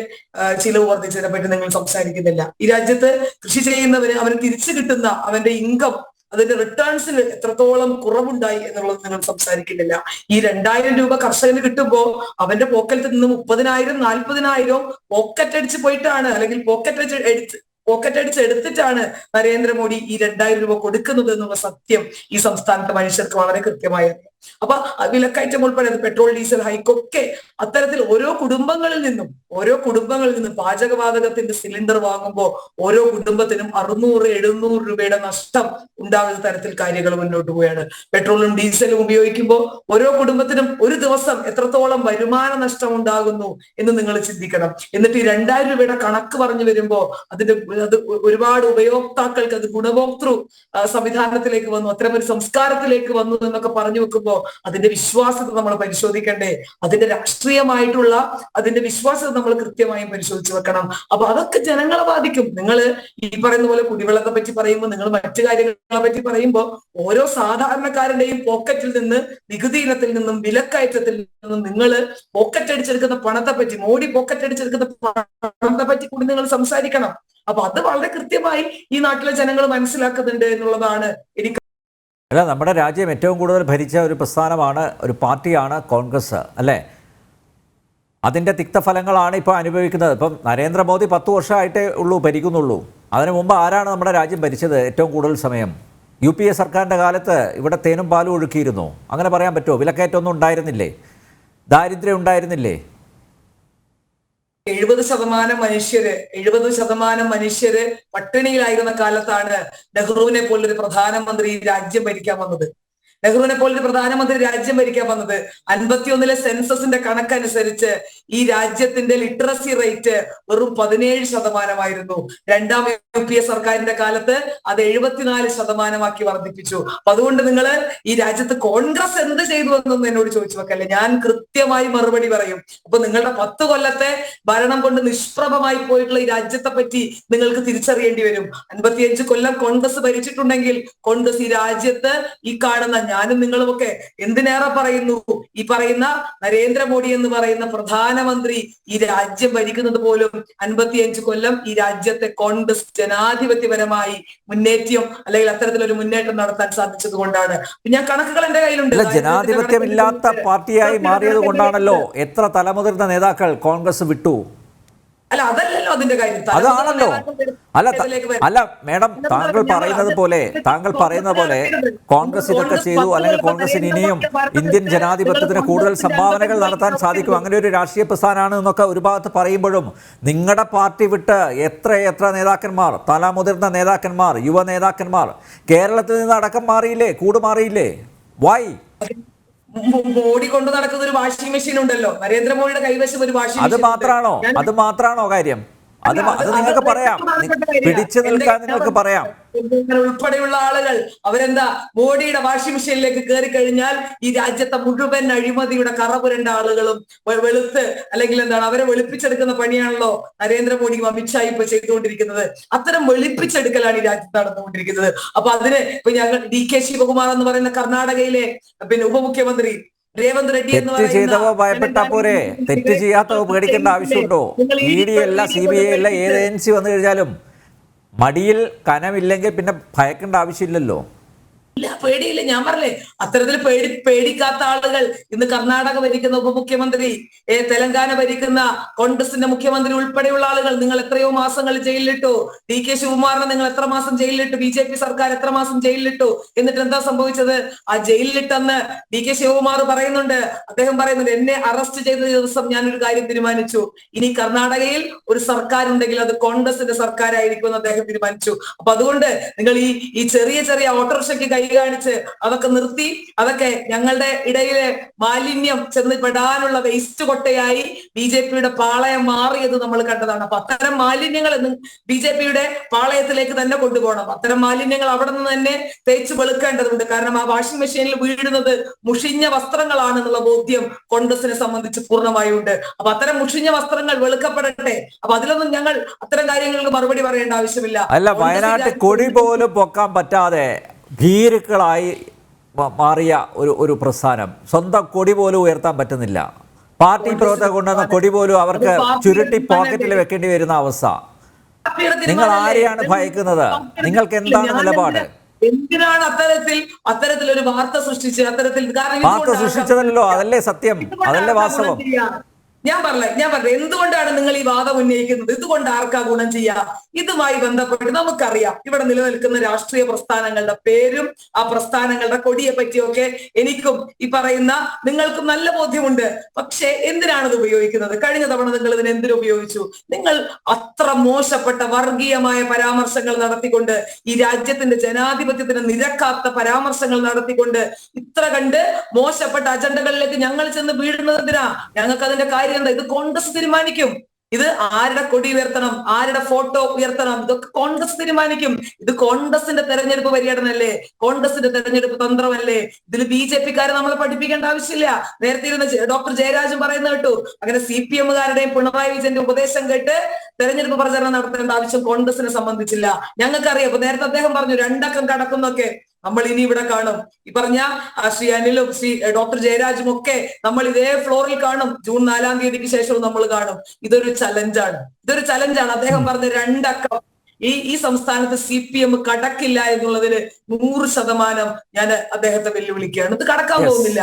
ചിലവ് വർദ്ധിച്ചതിനെ പറ്റി നിങ്ങൾ സംസാരിക്കുന്നില്ല. ഈ രാജ്യത്ത് കൃഷി ചെയ്യുന്നവന് അവന് തിരിച്ചു കിട്ടുന്ന അവന്റെ ഇൻകം അതിന്റെ റിട്ടേൺസിൽ എത്രത്തോളം കുറവുണ്ടായി എന്നുള്ളത് നിങ്ങൾ സംസാരിക്കുന്നില്ല. ഈ രണ്ടായിരം രൂപ കർഷകന് കിട്ടുമ്പോ അവന്റെ പോക്കറ്റിൽ നിന്ന് മുപ്പതിനായിരം നാൽപ്പതിനായിരം പോക്കറ്റ് അടിച്ച് പോയിട്ടാണ് അല്ലെങ്കിൽ പോക്കറ്റ് അടിച്ച് എടുത്ത് പോക്കറ്റ് അടിച്ച് എടുത്തിട്ടാണ് നരേന്ദ്രമോദി ഈ രണ്ടായിരം രൂപ കൊടുക്കുന്നത് എന്നുള്ള സത്യം ഈ സംസ്ഥാനത്തെ മനുഷ്യർക്ക് വളരെ കൃത്യമായി അറിയാം അപ്പൊ വിലക്കയറ്റം ഉൾപ്പെടെ പെട്രോൾ ഡീസൽ ഹൈക്കൊക്കെ അത്തരത്തിൽ ഓരോ കുടുംബങ്ങളിൽ നിന്നും ഓരോ കുടുംബങ്ങളിൽ നിന്നും പാചകവാതകത്തിന്റെ സിലിണ്ടർ വാങ്ങുമ്പോൾ ഓരോ കുടുംബത്തിനും അറുന്നൂറ് എഴുന്നൂറ് രൂപയുടെ നഷ്ടം ഉണ്ടാകുന്ന തരത്തിൽ കാര്യങ്ങൾ മുന്നോട്ട് പോവുകയാണ്. പെട്രോളും ഡീസലും ഉപയോഗിക്കുമ്പോൾ ഓരോ കുടുംബത്തിനും ഒരു ദിവസം എത്രത്തോളം വരുമാന നഷ്ടം ഉണ്ടാകുന്നു എന്ന് നിങ്ങൾ ചിന്തിക്കണം. എന്നിട്ട് ഈ രണ്ടായിരം രൂപയുടെ കണക്ക് പറഞ്ഞു വരുമ്പോൾ അതിന്റെ അത് ഒരുപാട് ഉപയോക്താക്കൾക്ക് അത് ഗുണഭോക്തൃ സംവിധാനത്തിലേക്ക് വന്നു അത്തരം ഒരു സംസ്കാരത്തിലേക്ക് വന്നു എന്നൊക്കെ പറഞ്ഞു വെക്കുമ്പോൾ അതിന്റെ വിശ്വാസത നമ്മൾ പരിശോധിക്കണ്ടേ? അതിന്റെ രാഷ്ട്രീയമായിട്ടുള്ള അതിന്റെ വിശ്വാസത നമ്മൾ കൃത്യമായും പരിശോധിച്ച് വെക്കണം. അപ്പൊ അതൊക്കെ ജനങ്ങളെ ബാധിക്കും. നിങ്ങൾ ഈ പറയുന്ന പോലെ കുടിവെള്ളത്തെ പറ്റി പറയുമ്പോൾ നിങ്ങൾ മറ്റു കാര്യങ്ങളെ പറ്റി പറയുമ്പോൾ ഓരോ സാധാരണക്കാരന്റെയും പോക്കറ്റിൽ നിന്ന് നികുതി ഇനത്തിൽ നിന്നും വിലക്കയറ്റത്തിൽ നിന്നും നിങ്ങൾ പോക്കറ്റ് അടിച്ചെടുക്കുന്ന പണത്തെ പറ്റി മോഡി പോക്കറ്റ് അടിച്ചെടുക്കുന്ന പണത്തെ പറ്റി കൂടി നിങ്ങൾ സംസാരിക്കണം. അപ്പൊ അത് വളരെ കൃത്യമായി ഈ നാട്ടിലെ ജനങ്ങൾ മനസ്സിലാക്കുന്നുണ്ട് എന്നുള്ളതാണ് എനിക്ക് അല്ല നമ്മുടെ രാജ്യം ഏറ്റവും കൂടുതൽ ഭരിച്ച ഒരു പ്രസ്ഥാനമാണ് ഒരു പാർട്ടിയാണ് കോൺഗ്രസ് അല്ലേ? അതിന്റെ തിക്തഫലങ്ങളാണ് ഇപ്പോൾ അനുഭവിക്കുന്നത്. ഇപ്പം നരേന്ദ്രമോദി പത്ത് വർഷമായിട്ടേ ഉള്ളൂ ഭരിക്കുന്നുള്ളൂ. അതിനു മുമ്പ് ആരാണ് നമ്മുടെ രാജ്യം ഭരിച്ചത് ഏറ്റവും കൂടുതൽ സമയം? യു പി എ സർക്കാരിന്റെ കാലത്ത് ഇവിടെ തേനും പാലും ഒഴുക്കിയിരുന്നു. അങ്ങനെ പറയാൻ പറ്റുമോ? വിലക്കയറ്റമൊന്നും ഉണ്ടായിരുന്നില്ലേ? ദാരിദ്ര്യം ഉണ്ടായിരുന്നില്ലേ? എഴുപത് ശതമാനം മനുഷ്യര് എഴുപത് ശതമാനം മനുഷ്യര് പട്ടിണിയിലായിരുന്ന കാലത്താണ് നെഹ്റുവിനെ പോലൊരു പ്രധാനമന്ത്രി രാജ്യം ഭരിക്കാൻ വന്നത്. നെഹ്റുവിനെ പോലൊരു പ്രധാനമന്ത്രി രാജ്യം ഭരിക്കാൻ വന്നത്. അൻപത്തിയൊന്നിലെ സെൻസസിന്റെ കണക്കനുസരിച്ച് ഈ രാജ്യത്തിന്റെ ലിറ്ററസി റേറ്റ് വെറും പതിനേഴ് ശതമാനമായിരുന്നു. രണ്ടാം യു പി എ സർക്കാരിന്റെ കാലത്ത് അത് എഴുപത്തിനാല് ശതമാനമാക്കി വർദ്ധിപ്പിച്ചു. അപ്പൊ അതുകൊണ്ട് നിങ്ങൾ ഈ രാജ്യത്ത് കോൺഗ്രസ് എന്ത് ചെയ്തു എന്നൊന്നും എന്നോട് ചോദിച്ചു വെക്കല്ലേ ഞാൻ കൃത്യമായി മറുപടി പറയും. അപ്പൊ നിങ്ങളുടെ പത്ത് കൊല്ലത്തെ ഭരണം കൊണ്ട് നിഷ്പ്രഭമായി പോയിട്ടുള്ള ഈ രാജ്യത്തെ പറ്റി നിങ്ങൾക്ക് തിരിച്ചറിയേണ്ടി വരും. അൻപത്തിയഞ്ച് കൊല്ലം കോൺഗ്രസ് ഭരിച്ചിട്ടുണ്ടെങ്കിൽ കോൺഗ്രസ് ഈ രാജ്യത്ത് ഈ കാണുന്ന ഞാനും നിങ്ങളുമൊക്കെ എന്തിനേറെ പറയുന്നു? ഈ പറയുന്ന നരേന്ദ്രമോദി എന്ന് പറയുന്ന പ്രധാനമന്ത്രി ഈ രാജ്യം ഭരിക്കുന്നത് പോലും അൻപത്തിയഞ്ച് കൊല്ലം ഈ രാജ്യത്തെ കോൺഗ്രസ് ജനാധിപത്യപരമായി മുന്നേറ്റം അല്ലെങ്കിൽ അത്തരത്തിലൊരു മുന്നേറ്റം നടത്താൻ സാധിച്ചത് കൊണ്ടാണ്. ഞാൻ കണക്കുകൾ എന്റെ കയ്യിലുണ്ട്. ജനാധിപത്യമില്ലാത്ത പാർട്ടിയായി മാറിയത് കൊണ്ടാണല്ലോ എത്ര തലമുതിർന്ന നേതാക്കൾ കോൺഗ്രസ് വിട്ടു? അല്ല അതല്ലല്ലോ അതിന്റെ കാര്യം. അതാണല്ലോ. അല്ല. അല്ല മേഡം താങ്കൾ പറയുന്നത് പോലെ താങ്കൾ പറയുന്നത് പോലെ കോൺഗ്രസ് ഇതൊക്കെ ചെയ്തു അല്ലെങ്കിൽ കോൺഗ്രസിന് ഇനിയും ഇന്ത്യൻ ജനാധിപത്യത്തിന് കൂടുതൽ സംഭാവനകൾ നടത്താൻ സാധിക്കും. അങ്ങനെ ഒരു രാഷ്ട്രീയ പ്രസ്ഥാനമാണ് എന്നൊക്കെ ഒരു ഭാഗത്ത് പറയുമ്പോഴും നിങ്ങളുടെ പാർട്ടി വിട്ട് എത്ര എത്ര നേതാക്കന്മാർ തല മുതിർന്ന നേതാക്കന്മാർ യുവ നേതാക്കന്മാർ കേരളത്തിൽ നിന്ന് അടക്കം മാറിയില്ലേ? കൂടുമാറിയില്ലേ വൈ മോഡി കൊണ്ട് നടക്കുന്ന ഒരു വാഷിംഗ് മെഷീൻ ഉണ്ടല്ലോ. നരേന്ദ്രമോദിയുടെ കൈവശം ഒരു വാഷിംഗ് അത് മാത്രമാണോ അത് മാത്രമാണോ കാര്യം? അത് അത് നിങ്ങൾക്ക് പറയാം. പിടിച്ചു നിൽക്കാൻ നിങ്ങൾക്ക് പറയാം. ഉൾപ്പെടെയുള്ള ആളുകൾ അവരെന്താ? മോഡിയുടെ വാഷിംഗ് മെഷീനിലേക്ക് കയറി കഴിഞ്ഞാൽ ഈ രാജ്യത്തെ മുഴുവൻ അഴിമതിയുടെ കറ പുരണ്ട ആളുകളും വെളുത്ത് അല്ലെങ്കിൽ എന്താണ് അവരെ വെളുപ്പിച്ചെടുക്കുന്ന പണിയാണല്ലോ നരേന്ദ്രമോദിയും അമിത്ഷായും ഇപ്പൊ ചെയ്തുകൊണ്ടിരിക്കുന്നത്. അത്തരം വെളുപ്പിച്ചെടുക്കലാണ് ഈ രാജ്യത്ത് നടന്നുകൊണ്ടിരിക്കുന്നത്. അപ്പൊ അതിന് ഇപ്പൊ ഞങ്ങൾ ഡി കെ ശിവകുമാർ എന്ന് പറയുന്ന കർണാടകയിലെ പിന്നെ ഉപമുഖ്യമന്ത്രി റെഡ്ഡി എന്ന് തെറ്റ് ചെയ്തവോ ഭയപ്പെട്ടാ പോരെ? തെറ്റ് ചെയ്യാത്തവോ പേടിക്കേണ്ട ആവശ്യമുണ്ടോ? ഇ ഡി അല്ല സി ബി ഐ അല്ല ഏത് ഏജൻസി വന്നു കഴിഞ്ഞാലും മടിയിൽ കനമില്ലെങ്കിൽ പിന്നെ ഭയക്കേണ്ട ആവശ്യമില്ലല്ലോ. ഇല്ല പേടിയില്ല. ഞാൻ പറഞ്ഞേ അത്തരത്തിൽ പേടി പേടിക്കാത്ത ആളുകൾ ഇന്ന് കർണാടക ഭരിക്കുന്ന ഉപമുഖ്യമന്ത്രി തെലങ്കാന ഭരിക്കുന്ന കോൺഗ്രസിന്റെ മുഖ്യമന്ത്രി ഉൾപ്പെടെയുള്ള ആളുകൾ നിങ്ങൾ എത്രയോ മാസങ്ങൾ ജയിലിലിട്ടു. ഡി കെ ശിവകുമാറിനെ നിങ്ങൾ എത്ര മാസം ജയിലിലിട്ടു? ബി ജെ പി സർക്കാർ എത്ര മാസം ജയിലിലിട്ടു? എന്നിട്ട് എന്താ സംഭവിച്ചത്? ആ ജയിലിലിട്ടെന്ന് ഡി കെ ശിവകുമാർ പറയുന്നുണ്ട്. അദ്ദേഹം പറയുന്നുണ്ട് എന്നെ അറസ്റ്റ് ചെയ്ത ദിവസം ഞാൻ ഒരു കാര്യം തീരുമാനിച്ചു. ഇനി കർണാടകയിൽ ഒരു സർക്കാർ ഉണ്ടെങ്കിൽ അത് കോൺഗ്രസിന്റെ സർക്കാരായിരിക്കും എന്ന് അദ്ദേഹം തീരുമാനിച്ചു. അപ്പൊ അതുകൊണ്ട് നിങ്ങൾ ഈ ഈ ചെറിയ ചെറിയ ഓട്ടോറിക്ഷയ്ക്ക് കൈ കാണിച്ച് അതൊക്കെ നിർത്തി അതൊക്കെ ഞങ്ങളുടെ ഇടയിലെ മാലിന്യം ചെന്ന് പെടാനുള്ള വേസ്റ്റ് കൊട്ടയായി ബി ജെ പിയുടെ പാളയം മാറിയത് നമ്മൾ കണ്ടതാണ്. അപ്പൊ അത്തരം മാലിന്യങ്ങൾ ബി ജെ പിയുടെ പാളയത്തിലേക്ക് തന്നെ കൊണ്ടുപോകണം. അത്തരം മാലിന്യങ്ങൾ അവിടെ നിന്ന് തന്നെ തേച്ച് വെളുക്കേണ്ടതുണ്ട്. കാരണം ആ വാഷിംഗ് മെഷീനിൽ വീഴുന്നത് മുഷിഞ്ഞ വസ്ത്രങ്ങളാണെന്നുള്ള ബോധ്യം കോൺഗ്രസിനെ സംബന്ധിച്ച് പൂർണമായും ഉണ്ട് അപ്പൊ അത്തരം മുഷിഞ്ഞ വസ്ത്രങ്ങൾ വെളുക്കപ്പെടട്ടെ. അപ്പൊ അതിലൊന്നും ഞങ്ങൾ അത്തരം കാര്യങ്ങൾക്ക് മറുപടി പറയേണ്ട ആവശ്യമില്ല. അല്ല വയനാട്ടിൽ കൊടി പോലും പൊക്കാൻ പറ്റാതെ ഭീരുക്കളായി മാറിയ ഒരു ഒരു പ്രസ്ഥാനം. സ്വന്തം കൊടി പോലും ഉയർത്താൻ പറ്റുന്നില്ല. പാർട്ടി പ്രവർത്തകർ കൊണ്ടുവന്ന കൊടി പോലും അവർക്ക് ചുരുട്ടി പോക്കറ്റിൽ വെക്കേണ്ടി വരുന്ന അവസ്ഥ. നിങ്ങൾ ആരെയാണ് ഭയക്കുന്നത്? നിങ്ങൾക്ക് എന്താണ് നിലപാട്? എന്തിനാണ് അത്തരത്തിൽ അത്തരത്തിൽ ഒരു വാർത്ത സൃഷ്ടിച്ച് അത്തരത്തിൽ വാർത്ത സൃഷ്ടിച്ചതല്ലോ. അതല്ലേ സത്യം. അതല്ലേ വാസ്തവം. ഞാൻ പറഞ്ഞ ഞാൻ പറഞ്ഞത് എന്തുകൊണ്ടാണ് നിങ്ങൾ ഈ വാദം ഉന്നയിക്കുന്നത്? ഇതുകൊണ്ട് ആർക്കാ ഗുണം ചെയ്യുക ഇതുമായി ബന്ധപ്പെട്ട് നമുക്കറിയാം. ഇവിടെ നിലനിൽക്കുന്ന രാഷ്ട്രീയ പ്രസ്ഥാനങ്ങളുടെ പേരും ആ പ്രസ്ഥാനങ്ങളുടെ കൊടിയെ പറ്റിയൊക്കെ എനിക്കും ഈ പറയുന്ന നിങ്ങൾക്കും നല്ല ബോധ്യമുണ്ട്. പക്ഷേ എന്തിനാണ് ഇത് ഉപയോഗിക്കുന്നത്? കഴിഞ്ഞ തവണ നിങ്ങൾ ഇതിന് എന്തിനു ഉപയോഗിച്ചു? നിങ്ങൾ അത്ര മോശപ്പെട്ട വർഗീയമായ പരാമർശങ്ങൾ നടത്തിക്കൊണ്ട് ഈ രാജ്യത്തിന്റെ ജനാധിപത്യത്തിന് നിരക്കാത്ത പരാമർശങ്ങൾ നടത്തിക്കൊണ്ട് ഇത്ര കണ്ട് മോശപ്പെട്ട അജണ്ടകളിലേക്ക് ഞങ്ങൾ ചെന്ന് വീഴുന്നത് എന്തിനാ? ഞങ്ങൾക്ക് അതിന്റെ കാര്യം എന്താ ഇത് കോൺഗ്രസ് തീരുമാനിക്കും. ഇത് ആരുടെ കൊടി ഉയർത്തണം? ആരുടെ ഫോട്ടോ ഉയർത്തണം? ഇതൊക്കെ കോൺഗ്രസ് തീരുമാനിക്കും. ഇത് കോൺഗ്രസിന്റെ തെരഞ്ഞെടുപ്പ് പര്യടനല്ലേ? കോൺഗ്രസിന്റെ തെരഞ്ഞെടുപ്പ് തന്ത്രമല്ലേ? ഇതിൽ ബി ജെ പിക്കാരെ നമ്മളെ പഠിപ്പിക്കേണ്ട ആവശ്യമില്ല. നേരത്തെ ഇരുന്ന ഡോക്ടർ ജയരാജൻ പറയുന്ന കേട്ടു. അങ്ങനെ സി പി എമ്മുകാരുടെയും പിണറായി വിജയന്റെ ഉപദേശം കേട്ട് തെരഞ്ഞെടുപ്പ് പ്രചരണം നടത്തേണ്ട ആവശ്യം കോൺഗ്രസിനെ സംബന്ധിച്ചില്ല. ഞങ്ങൾക്കറിയാം. നേരത്തെ അദ്ദേഹം പറഞ്ഞു രണ്ടക്കം കടക്കുന്നൊക്കെ. നമ്മൾ ഇനി ഇവിടെ കാണും. ഈ പറഞ്ഞ ശ്രീ അനിലും ശ്രീ ഡോക്ടർ ജയരാജും ഒക്കെ നമ്മൾ ഇതേ ഫ്ലോറിൽ കാണും. ജൂൺ നാലാം തീയതിക്ക് ശേഷവും നമ്മൾ കാണും. ഇതൊരു ചലഞ്ചാണ് ഇതൊരു ചലഞ്ചാണ് അദ്ദേഹം പറഞ്ഞ രണ്ടക്കം ഈ ഈ സംസ്ഥാനത്ത് സി പി എം കടക്കില്ല എന്നുള്ളതിന് നൂറ് ശതമാനം ഞാൻ അദ്ദേഹത്തെ വെല്ലുവിളിക്കുകയാണ്. ഇത് കടക്കാൻ പോകുന്നില്ല.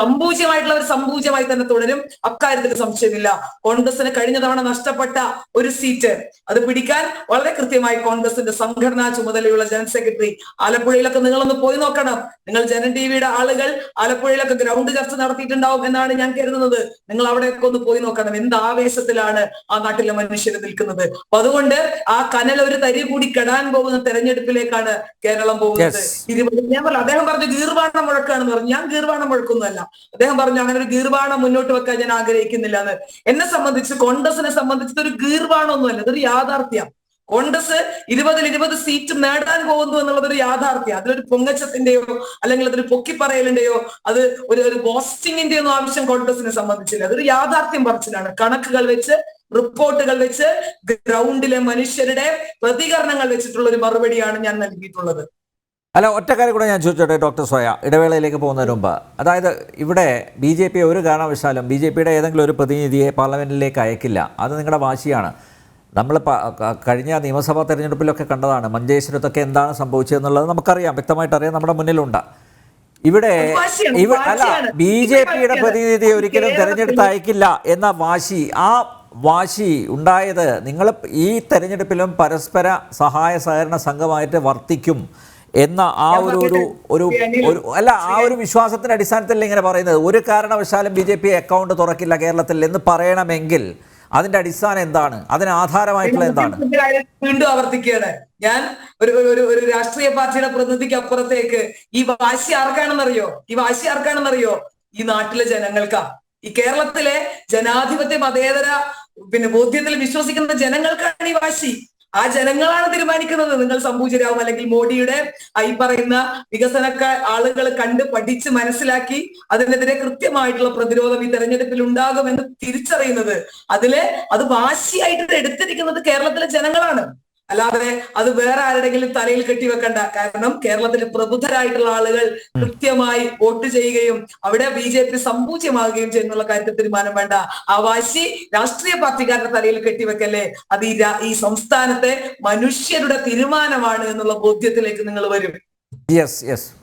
സമ്പൂജ്യമായിട്ടുള്ള ഒരു സമ്പൂജ്യമായി തന്നെ തുടരും. അക്കാര്യത്തിൽ സംശയമില്ല. കോൺഗ്രസിന് കഴിഞ്ഞ തവണ നഷ്ടപ്പെട്ട ഒരു സീറ്റ്. അത് പിടിക്കാൻ വളരെ കൃത്യമായി കോൺഗ്രസിന്റെ സംഘടനാ ചുമതലയുള്ള ജനറൽ സെക്രട്ടറി ആലപ്പുഴയിലൊക്കെ നിങ്ങളൊന്ന് പോയി നോക്കണം. നിങ്ങൾ ജനൻ ടിവിയുടെ ആളുകൾ ആലപ്പുഴയിലൊക്കെ ഗ്രൗണ്ട് ചർച്ച നടത്തിയിട്ടുണ്ടാവും എന്നാണ് ഞാൻ കരുതുന്നത്. നിങ്ങൾ അവിടെയൊക്കെ ഒന്ന് പോയി നോക്കണം. എന്ത് ആവേശത്തിലാണ് ആ നാട്ടിലെ മനുഷ്യർ നിൽക്കുന്നത്? അപ്പൊ അതുകൊണ്ട് ആ കനൽ ഒരു തരി കൂടി കെടാൻ പോകുന്ന തെരഞ്ഞെടുപ്പിലേക്കാണ് കേരളം പോകുന്നത്. ഇരുപത് ഞാൻ പറഞ്ഞു അദ്ദേഹം പറഞ്ഞു ഗീർവാണം മുഴക്കാണെന്ന് പറഞ്ഞു. ഞാൻ ഗീർവാണം മുഴക്കൊന്നുമല്ല. അദ്ദേഹം പറഞ്ഞു അങ്ങനെ ഒരു ഗീർവാണ മുന്നോട്ട് വെക്കാൻ ഞാൻ ആഗ്രഹിക്കുന്നില്ല എന്ന് എന്നെ സംബന്ധിച്ച് കോൺഗ്രസിനെ സംബന്ധിച്ച് ഇതൊരു ഗീർവാണമൊന്നുമല്ല ഇതൊരു യാഥാർത്ഥ്യം. കോൺഗ്രസ് ഇരുപതിൽ ഇരുപത് സീറ്റ് നേടാൻ പോകുന്നു എന്നുള്ളത് ഒരു യാഥാർത്ഥ്യം. അതിലൊരു പൊങ്ങച്ചത്തിന്റെയോ അല്ലെങ്കിൽ അതൊരു പൊക്കിപ്പറയലിന്റെയോ അത് ഒരു ഒരു ബോസ്റ്റിങ്ങിന്റെയോ ഒന്നും ആവശ്യം കോൺഗ്രസിനെ സംബന്ധിച്ചില്ല. അതൊരു യാഥാർത്ഥ്യം പറച്ചിലാണ്. കണക്കുകൾ വെച്ച് റിപ്പോർട്ടുകൾ വെച്ച് ഗ്രൗണ്ടിലെ മനുഷ്യരുടെ പ്രതികരണങ്ങൾ വെച്ചിട്ടുള്ള ഒരു മറുപടിയാണ് ഞാൻ നൽകിയിട്ടുള്ളത്. അല്ല ഒറ്റ കാര്യം കൂടെ ഞാൻ ചോദിച്ചോട്ടെ ഡോക്ടർ സോയ ഇടവേളയിലേക്ക് പോകുന്നതിന് മുമ്പ്. അതായത് ഇവിടെ ബി ജെ പി ഒരു കാരണവശാലും ബി ജെ പിയുടെ ഏതെങ്കിലും ഒരു പ്രതിനിധിയെ പാർലമെന്റിലേക്ക് അയക്കില്ല. അത് നിങ്ങളുടെ വാശിയാണ്. നമ്മൾ കഴിഞ്ഞ നിയമസഭാ തെരഞ്ഞെടുപ്പിലൊക്കെ കണ്ടതാണ് മഞ്ചേശ്വരത്തൊക്കെ എന്താണ് സംഭവിച്ചതെന്നുള്ളത് നമുക്കറിയാം വ്യക്തമായിട്ട് അറിയാം നമ്മുടെ മുന്നിലുണ്ട്. ഇവിടെ അല്ല ബി ജെ പിയുടെ പ്രതിനിധിയെ ഒരിക്കലും തെരഞ്ഞെടുത്ത് അയക്കില്ല എന്ന വാശി ആ വാശി ഉണ്ടായത് നിങ്ങൾ ഈ തെരഞ്ഞെടുപ്പിലും പരസ്പര സഹായ സഹകരണ സംഘമായിട്ട് വർത്തിക്കും എന്ന ആ ഒരു ഒരു ഒരു അല്ല ആ ഒരു വിശ്വാസത്തിന്റെ അടിസ്ഥാനത്തിൽ ഇങ്ങനെ പറയുന്നത്? ഒരു കാരണവശാലും ബി ജെ പി അക്കൗണ്ട് തുറക്കില്ല കേരളത്തിൽ എന്ന് പറയണമെങ്കിൽ അതിന്റെ അടിസ്ഥാനം എന്താണ്? അതിന് ആധാരമായിട്ടുള്ള എന്താണ്? വീണ്ടും ആവർത്തിക്കുകയാണ്. ഞാൻ ഒരു ഒരു- ഒരു ഒരു രാഷ്ട്രീയ പാർട്ടിയുടെ പ്രതിനിധിക്ക് അപ്പുറത്തേക്ക് ഈ വാശി ആർക്കാണെന്നറിയോ? ഈ വാശി ആർക്കാണെന്നറിയോ? ഈ നാട്ടിലെ ജനങ്ങൾക്കാ. ഈ കേരളത്തിലെ ജനാധിപത്യ മതേതര പിന്നെ ബോധ്യത്തിൽ വിശ്വസിക്കുന്ന ജനങ്ങൾക്കാണ് ഈ വാശി. ആ ജനങ്ങളാണ് തീരുമാനിക്കുന്നത്. നിങ്ങൾ സംഭൂജരാവും അല്ലെങ്കിൽ മോഡിയുടെ ഈ പറയുന്ന വികസനക്ക ആളുകൾ കണ്ട് പഠിച്ച് മനസ്സിലാക്കി അതിനെതിരെ കൃത്യമായിട്ടുള്ള പ്രതിരോധം ഈ തെരഞ്ഞെടുപ്പിൽ ഉണ്ടാകുമെന്ന് തിരിച്ചറിയുന്നത്. അതിലെ അത് വാശിയായിട്ട് എടുത്തിരിക്കുന്നത് കേരളത്തിലെ ജനങ്ങളാണ്. അല്ലാതെ അത് വേറെ ആരുടെങ്കിലും തലയിൽ കെട്ടി വെക്കണ്ട കാരണം കേരളത്തിലെ പ്രബുദ്ധരായിട്ടുള്ള ആളുകൾ കൃത്യമായി വോട്ട് ചെയ്യുകയും അവിടെ ബി ജെ പി സമ്പൂജ്യമാകുകയും ചെയ്യുന്നുള്ള കാര്യത്തിൽ തീരുമാനം വേണ്ട. ആ വാശി രാഷ്ട്രീയ പാർട്ടിക്കാരുടെ തലയിൽ കെട്ടിവെക്കല്ലേ? അത് ഈ രാ- ഈ സംസ്ഥാനത്തെ മനുഷ്യരുടെ തീരുമാനമാണ് എന്നുള്ള ബോധ്യത്തിലേക്ക് നിങ്ങൾ വരും. Yes yes